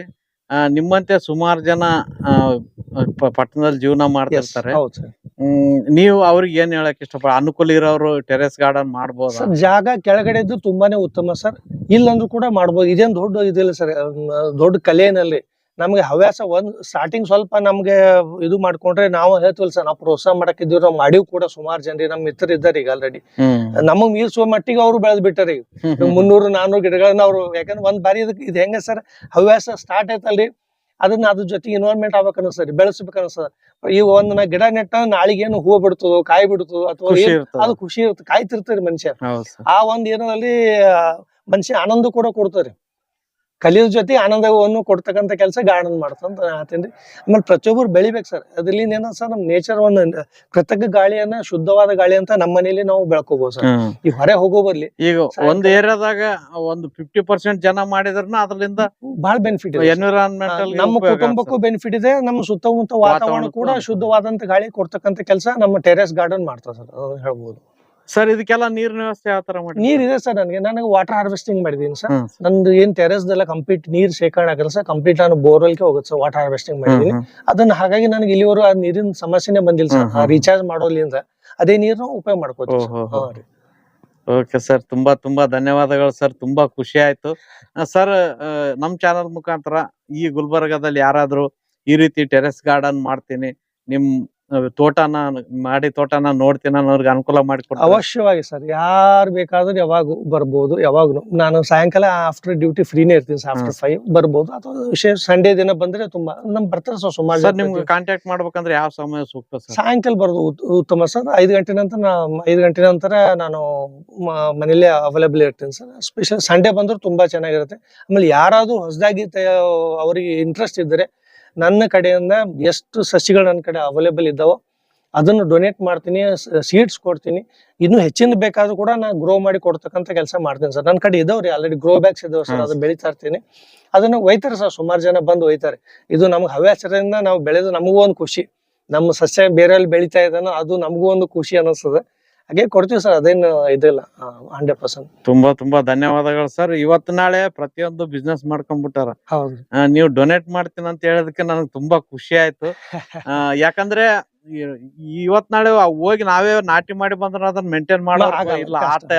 ನಿಮ್ಮಂತೆ ಸುಮಾರು ಜನ ಪಟ್ಟಣದಲ್ಲಿ ಜೀವನ ಮಾಡ್ತಿರ್ತಾರೆ ಹೌದು ಸರ್. ಹ್ಮ್, ನೀವು ಅವ್ರಿಗೆ ಏನ್ ಹೇಳಕ್ ಇಷ್ಟಪಡ ಅನುಕೂಲ ಇರೋರು ಟೆರೆಸ್ ಗಾರ್ಡನ್ ಮಾಡ್ಬೋದು? ಸರ್ ಜಾಗ ಕೆಳಗಡೆ ಇದ್ದು ತುಂಬಾನೇ ಉತ್ತಮ ಸರ್. ಇಲ್ಲಂದ್ರೂ ಕೂಡ ಮಾಡ್ಬೋದು. ಇದೇನ್ ದೊಡ್ಡ ಇದಿಲ್ಲ ಸರ್ ದೊಡ್ಡ ಕಲೆ ಏನಲ್ಲಿ ನಮ್ಗೆ ಹವ್ಯಾಸ ಒಂದ್ ಸ್ಟಾರ್ಟಿಂಗ್ ಸ್ವಲ್ಪ ನಮಗೆ ಇದು ಮಾಡ್ಕೊಂಡ್ರೆ ನಾವು ಹೇಳ್ತೀವಲ್ಲ ಸರ್ ನಾವು ಪ್ರೋತ್ಸಾಹ ಮಾಡಕ್ ಇದ್ದೀವಿ ನಾವು ಮಾಡಿವ್ ಕೂಡ ಸುಮಾರು ಜನರಿ ನಮ್ಮ ಮಿತ್ರ ಇದ್ದಾರೆ ಈಗ ಆಲ್ರೆಡಿ ನಮಗ್ ಮೀರ್ಸುವ ಮಟ್ಟಿಗೆ ಅವರು ಬೆಳೆದ್ ಬಿಟ್ಟಾರೆ ಈಗ. ಮುನ್ನೂರು ನಾನೂರು ಗಿಡಗಳನ್ನ ಅವ್ರು ಯಾಕಂದ್ರೆ ಒಂದ್ ಬಾರಿ ಇದಕ್ಕೆ ಇದು ಹೆಂಗ ಸರ್ ಹವ್ಯಾಸ ಸ್ಟಾರ್ಟ್ ಆಯ್ತಲ್ರಿ? ಅದನ್ನ ಅದ್ರ ಜೊತೆಗೆ ಇನ್ವಾಲ್ವ್ಮೆಂಟ್ ಆಗ್ಬೇಕು ಅನಿಸ್ತದೆ ಬೆಳೆಸ್ಬೇಕು ಅನಿಸ್ತದೆ. ಈ ಒಂದ್ ನಾ ಗಿಡ ನೆಟ್ಟ ನಾಳಿಗೆ ಏನು ಹೂವು ಬಿಡ್ತದೋ ಕಾಯಿ ಬಿಡ್ತದೋ ಅಥವಾ ಅದು ಖುಷಿ ಇರುತ್ತೆ ಕಾಯ್ತಿರ್ತಾರೆ ಮನುಷ್ಯ. ಸರ್. ಆ ಒಂದ್ ಏನಲ್ಲಿ ಮನುಷ್ಯ ಆನಂದ ಕೂಡ ಕೊಡ್ತಾರೆ ಕಲಿಯೋದ್ ಜೊತೆ ಆನಂದವನ್ನು ಕೊಡ್ತಕ್ಕಂಥ ಕೆಲಸ ಗಾರ್ಡನ್ ಮಾಡ್ತಂತ ಹೇಳ್ತೀನಿ ಆಮೇಲೆ ಪ್ರತಿಯೊಬ್ಬರು ಬೆಳಿಬೇಕು ಸರ್. ಅದ್ರಲ್ಲಿಂದ ಏನೋ ಸರ್ ನಮ್ ನೇಚರ್ ಒಂದು ಕೃತಕ ಗಾಳಿಯನ್ನ ಶುದ್ಧವಾದ ಗಾಳಿ ಅಂತ ನಮ್ಮ ಮನೇಲಿ ನಾವು ಬೆಳ್ಕೋಬಹುದು ಸರ್. ಈ ಹೊರ ಹೋಗೋ ಬರ್ಲಿ. ಈಗ ಒಂದ್ ಏರಿಯಾದಾಗ ಒಂದು ಫಿಫ್ಟಿ ಪರ್ಸೆಂಟ್ ಜನ ಮಾಡಿದ್ರನ ಅದರಿಂದ ಬಹಳ ಬೆನಿಫಿಟ್ ಇದೆ ಎನ್ವಿರಾನ್ಮೆಂಟ್ ಎನ್ವಿರಾನ್ಮೆಂಟಲ್ ನಮ್ಮ ಕುಟುಂಬಕ್ಕೂ ಬೆನಿಫಿಟ್ ಇದೆ. ನಮ್ಮ ಸುತ್ತಮುತ್ತ ವಾತಾವರಣ ಕೂಡ ಶುದ್ಧವಾದಂತ ಗಾಳಿ ಕೊಡ್ತಕ್ಕಂಥ ಕೆಲಸ ನಮ್ಮ ಟೆರೆಸ್ ಗಾರ್ಡನ್ ಮಾಡ್ತಾರೆ ಸರ್. ಹೇಳ್ಬಹುದು ಹೇಳ್ಬೋದು. ಸರ್ ಇದಕ್ಕೆಲ್ಲ ನೀರಿನ ವ್ಯವಸ್ಥೆ ಯಾವ ತರ ಮಾಡಿ ನೀರ್ ಇದೆ ಸರ್ ನನಗೆ. ನನಗೆ ವಾಟರ್ ಹಾರ್ವೆಸ್ಟಿಂಗ್ ಮಾಡಿದೀನಿ ಸರ್ ಹ್ಮ್. ನಂದು ಏನ್ ಟೆರೆಸ್ ಎಲ್ಲ ಕಂಪ್ಲೀಟ್ ನೀರ್ ಶೇಖರಣೆ ಆಗಲ್ಲ ಸರ್ ಕಂಪ್ಲೀಟ್ ನಾನು ಬೋರ್ವೆಲ್ಗೆ ಹೋಗುತ್ತೆ ಸರ್ ವಾಟರ್ ಹಾರ್ವೆಸ್ಟಿಂಗ್ ಮಾಡಿದೀನಿ. ಹ್ಮ್, ಅದನ್ನ ಹಾಗಾಗಿ ನನಗೆ ಇಲ್ಲಿವರೆಗೂ ಆ ನೀರಿನ ಸಮಸ್ಯೆನೆ ಬಂದಿಲ್ಲ ಹ್ಮ್, ಸರ್ ಹ್ಮ್. ರೀಚಾರ್ಜ್ ಮಾಡೋದ್ರಿಂದ ಅದೇ ನೀರ್ನ ಉಪಯೋಗ ಮಾಡ್ಕೋತೀವಿ ಓಹೋ, sir. ಹಾ. ರೀ. ಓಕೆ ಸರ್ ತುಂಬಾ ತುಂಬಾ ಧನ್ಯವಾದಗಳು ಸರ್ ತುಂಬಾ ಖುಷಿ ಆಯ್ತು. ಸರ್ ನಮ್ ಚಾನಲ್ ಮುಖಾಂತರ ಈ ಗುಲ್ಬರ್ಗದಲ್ಲಿ ಯಾರಾದ್ರೂ ಈ ರೀತಿ ಟೆರೆಸ್ ಗಾರ್ಡನ್ ಮಾಡ್ತೀನಿ. ನಿಮ್ ತೋಟನ ಮಾಡಿ ತೋಟನ ನೋಡ್ತೀನಿ ಅನ್ನೋರ್ಗೆ ಅನುಕೂಲ ಮಾಡಿ ಅವಶ್ಯವಾಗಿ ಸರ್ ಯಾರು ಬೇಕಾದ್ರೂ ಯಾವಾಗ ಬರ್ಬೋದು ಯಾವಾಗ್ಲೂ. ನಾನು ಸಾಯಂಕಾಲ ಆಫ್ಟರ್ ಡ್ಯೂಟಿ ಫ್ರೀನೇ ಇರ್ತೀನಿ ಆಫ್ಟರ್ ಫೈವ್ ಬರ್ಬೋದು. ಅಥವಾ ವಿಶೇಷ ಸಂಡೇ ದಿನ ಬಂದ್ರೆ ತುಂಬಾ ನಮ್ ಬರ್ತಾರೆ ಸರ್ ಸುಮಾರು ಸರ್ ನಿಮ್ಗೆ. ಕಾಂಟ್ಯಾಕ್ಟ್ ಮಾಡ್ಬೇಕಂದ್ರೆ ಯಾವ ಸಮಯ ಸೂಕ್ತ ಸರ್? ಸಾಯಂಕಾಲ ಬರೋದು ಉತ್- ಉತ್ತಮ ಸರ್. ಐದು ಗಂಟೆ ನಂತರ ಐದು ಗಂಟೆ ನಂತರ ನಾನು ಮನೇಲಿ ಅವೈಲೇಬಲ್ ಇರ್ತೀನಿ ಸರ್. ಸ್ಪೆಷಲ್ ಸಂಡೇ ಬಂದ್ರೆ ತುಂಬಾ ಚೆನ್ನಾಗಿರುತ್ತೆ. ಆಮೇಲೆ ಯಾರಾದ್ರೂ ಹೊಸದಾಗಿ ಅವರಿಗೆ ಇಂಟ್ರೆಸ್ಟ್ ಇದ್ದರೆ ನನ್ನ ಕಡೆಯಿಂದ ಎಷ್ಟು ಸಸಿಗಳು ನನ್ನ ಕಡೆ ಅವೈಲೇಬಲ್ ಇದ್ದಾವೋ ಅದನ್ನು ಡೊನೇಟ್ ಮಾಡ್ತೀನಿ ಸೀಡ್ಸ್ ಕೊಡ್ತೀನಿ. ಇನ್ನು ಹೆಚ್ಚಿನ ಬೇಕಾದ್ರೂ ಕೂಡ ನಾನು ಗ್ರೋ ಮಾಡಿ ಕೊಡ್ತಕ್ಕಂಥ ಕೆಲಸ ಮಾಡ್ತೀನಿ ಸರ್. ನನ್ನ ಕಡೆ ಇದಾವ್ರಿ ಆಲ್ರೆಡಿ ಗ್ರೋ ಬ್ಯಾಗ್ಸ್ ಇದಾವೆ ಸರ್ ಅದನ್ನ ಬೆಳೀತಾ ಇರ್ತೀನಿ. ಅದನ್ನ ಒಯ್ತಾರೆ ಸರ್ ಸುಮಾರು ಜನ ಬಂದು ಒಯ್ತಾರೆ. ಇದು ನಮ್ಗೆ ಹವ್ಯಾಸದಿಂದ ನಾವು ಬೆಳೆದು ನಮಗೂ ಒಂದು ಖುಷಿ. ನಮ್ಮ ಸಸ್ಯ ಬೇರೆಯಲ್ಲಿ ಬೆಳಿತಾ ಇದ್ದಾನೋ ಅದು ನಮಗೂ ಒಂದು ಖುಷಿ ಅನ್ನಿಸ್ತದೆ. ಹಾಗೆ ಕೊಡ್ತೀವಿ ಸರ್ ಅದೇನು ಇದಿಲ್ಲ ಹಂಡ್ರೆಡ್ ಪರ್ಸೆಂಟ್ ತುಂಬಾ ತುಂಬಾ ಧನ್ಯವಾದಗಳು ಸರ್. ಇವತ್ ನಾಳೆ ಪ್ರತಿಯೊಂದು ಬಿಸ್ನೆಸ್ ಮಾಡ್ಕೊಂಡ್ಬಿಟ್ಟಾರ. ಹೌದು. ನೀವು ಡೊನೇಟ್ ಮಾಡ್ತೀನಿ ಅಂತ ಹೇಳೋದಕ್ಕೆ ನನಗೆ ತುಂಬಾ ಖುಷಿ ಆಯ್ತು. ಯಾಕಂದ್ರೆ ಇವತ್ ನಾಳೆ ಹೋಗಿ ನಾವೇ ನಾಟಿ ಮಾಡಿ ಬಂದ್ರೆ ಅದನ್ನ ಮೇಂಟೈನ್ ಮಾಡೋ ಇಲ್ಲ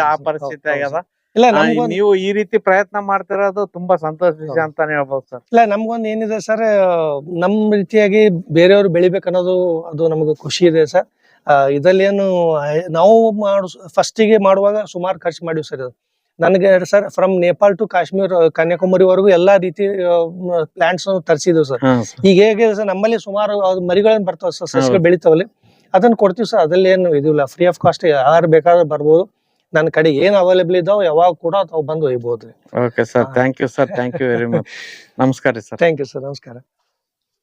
ಆ ಪರಿಸ್ಥಿತಿ ಆಗ್ಯದ. ಇಲ್ಲ ನೀವು ಈ ರೀತಿ ಪ್ರಯತ್ನ ಮಾಡ್ತಿರೋದು ತುಂಬಾ ಸಂತೋಷ ವಿಷಯ. ಅಂತಾನೆ ಹೇಳ್ಬೋದು ಸರ್. ಇಲ್ಲ ನಮ್ಗೊಂದು ಏನಿದೆ ಸರ್ ನಮ್ ರೀತಿಯಾಗಿ ಬೇರೆಯವರು ಬೆಳಿಬೇಕನ್ನೋದು ಅದು ನಮಗೆ ಖುಷಿ ಇದೆ ಸರ್. ಇದರಲ್ಲಿ ಏನು ನಾವು ಮಾಡು ಫಸ್ಟಿಗೆ ಮಾಡುವಾಗ ಸುಮಾರು ಖರ್ಚು ಮಾಡಿವಿ ಸರ್ ಅದು ನನಗೆ sir from Nepal to Kashmir ಕನ್ಯಾಕುಮಾರಿವರೆಗೂ ಎಲ್ಲಾ ರೀತಿ ಪ್ಲಾಂಟ್ಸ್ ತರಿಸಿದ್ವಿ ಸರ್. ಈಗ ಹೇಗೆ ಸರ್ ನಮ್ಮಲ್ಲಿ ಸುಮಾರು ಮರಿಗಳನ್ನು ಬರ್ತಾವ ಸರ್ ಸಸ್ಯಗಳು. ಬೆಳಿತಾವಲ್ಲಿ. ಅದನ್ನ ಕೊಡ್ತೀವಿ ಸರ್ ಅದ್ರಲ್ಲಿ ಏನು ಇದಿಲ್ಲ ಫ್ರೀ ಆಫ್ ಕಾಸ್ಟ್ ಯಾರು ಬೇಕಾದ್ರೂ ಬರ್ಬೋದು. ನನ್ನ ಕಡೆ ಏನ್ ಅವೈಲೇಬಲ್ ಇದಾವ ಯಾವಾಗ ಕೂಡ ತಾವು ಬಂದು ಒಯ್ಬೋದು. Okay sir thank you sir thank you very much ನಮಸ್ಕಾರ ರೀ ಸರ್ ಥ್ಯಾಂಕ್ ಯು ಸರ್ ನಮಸ್ಕಾರ.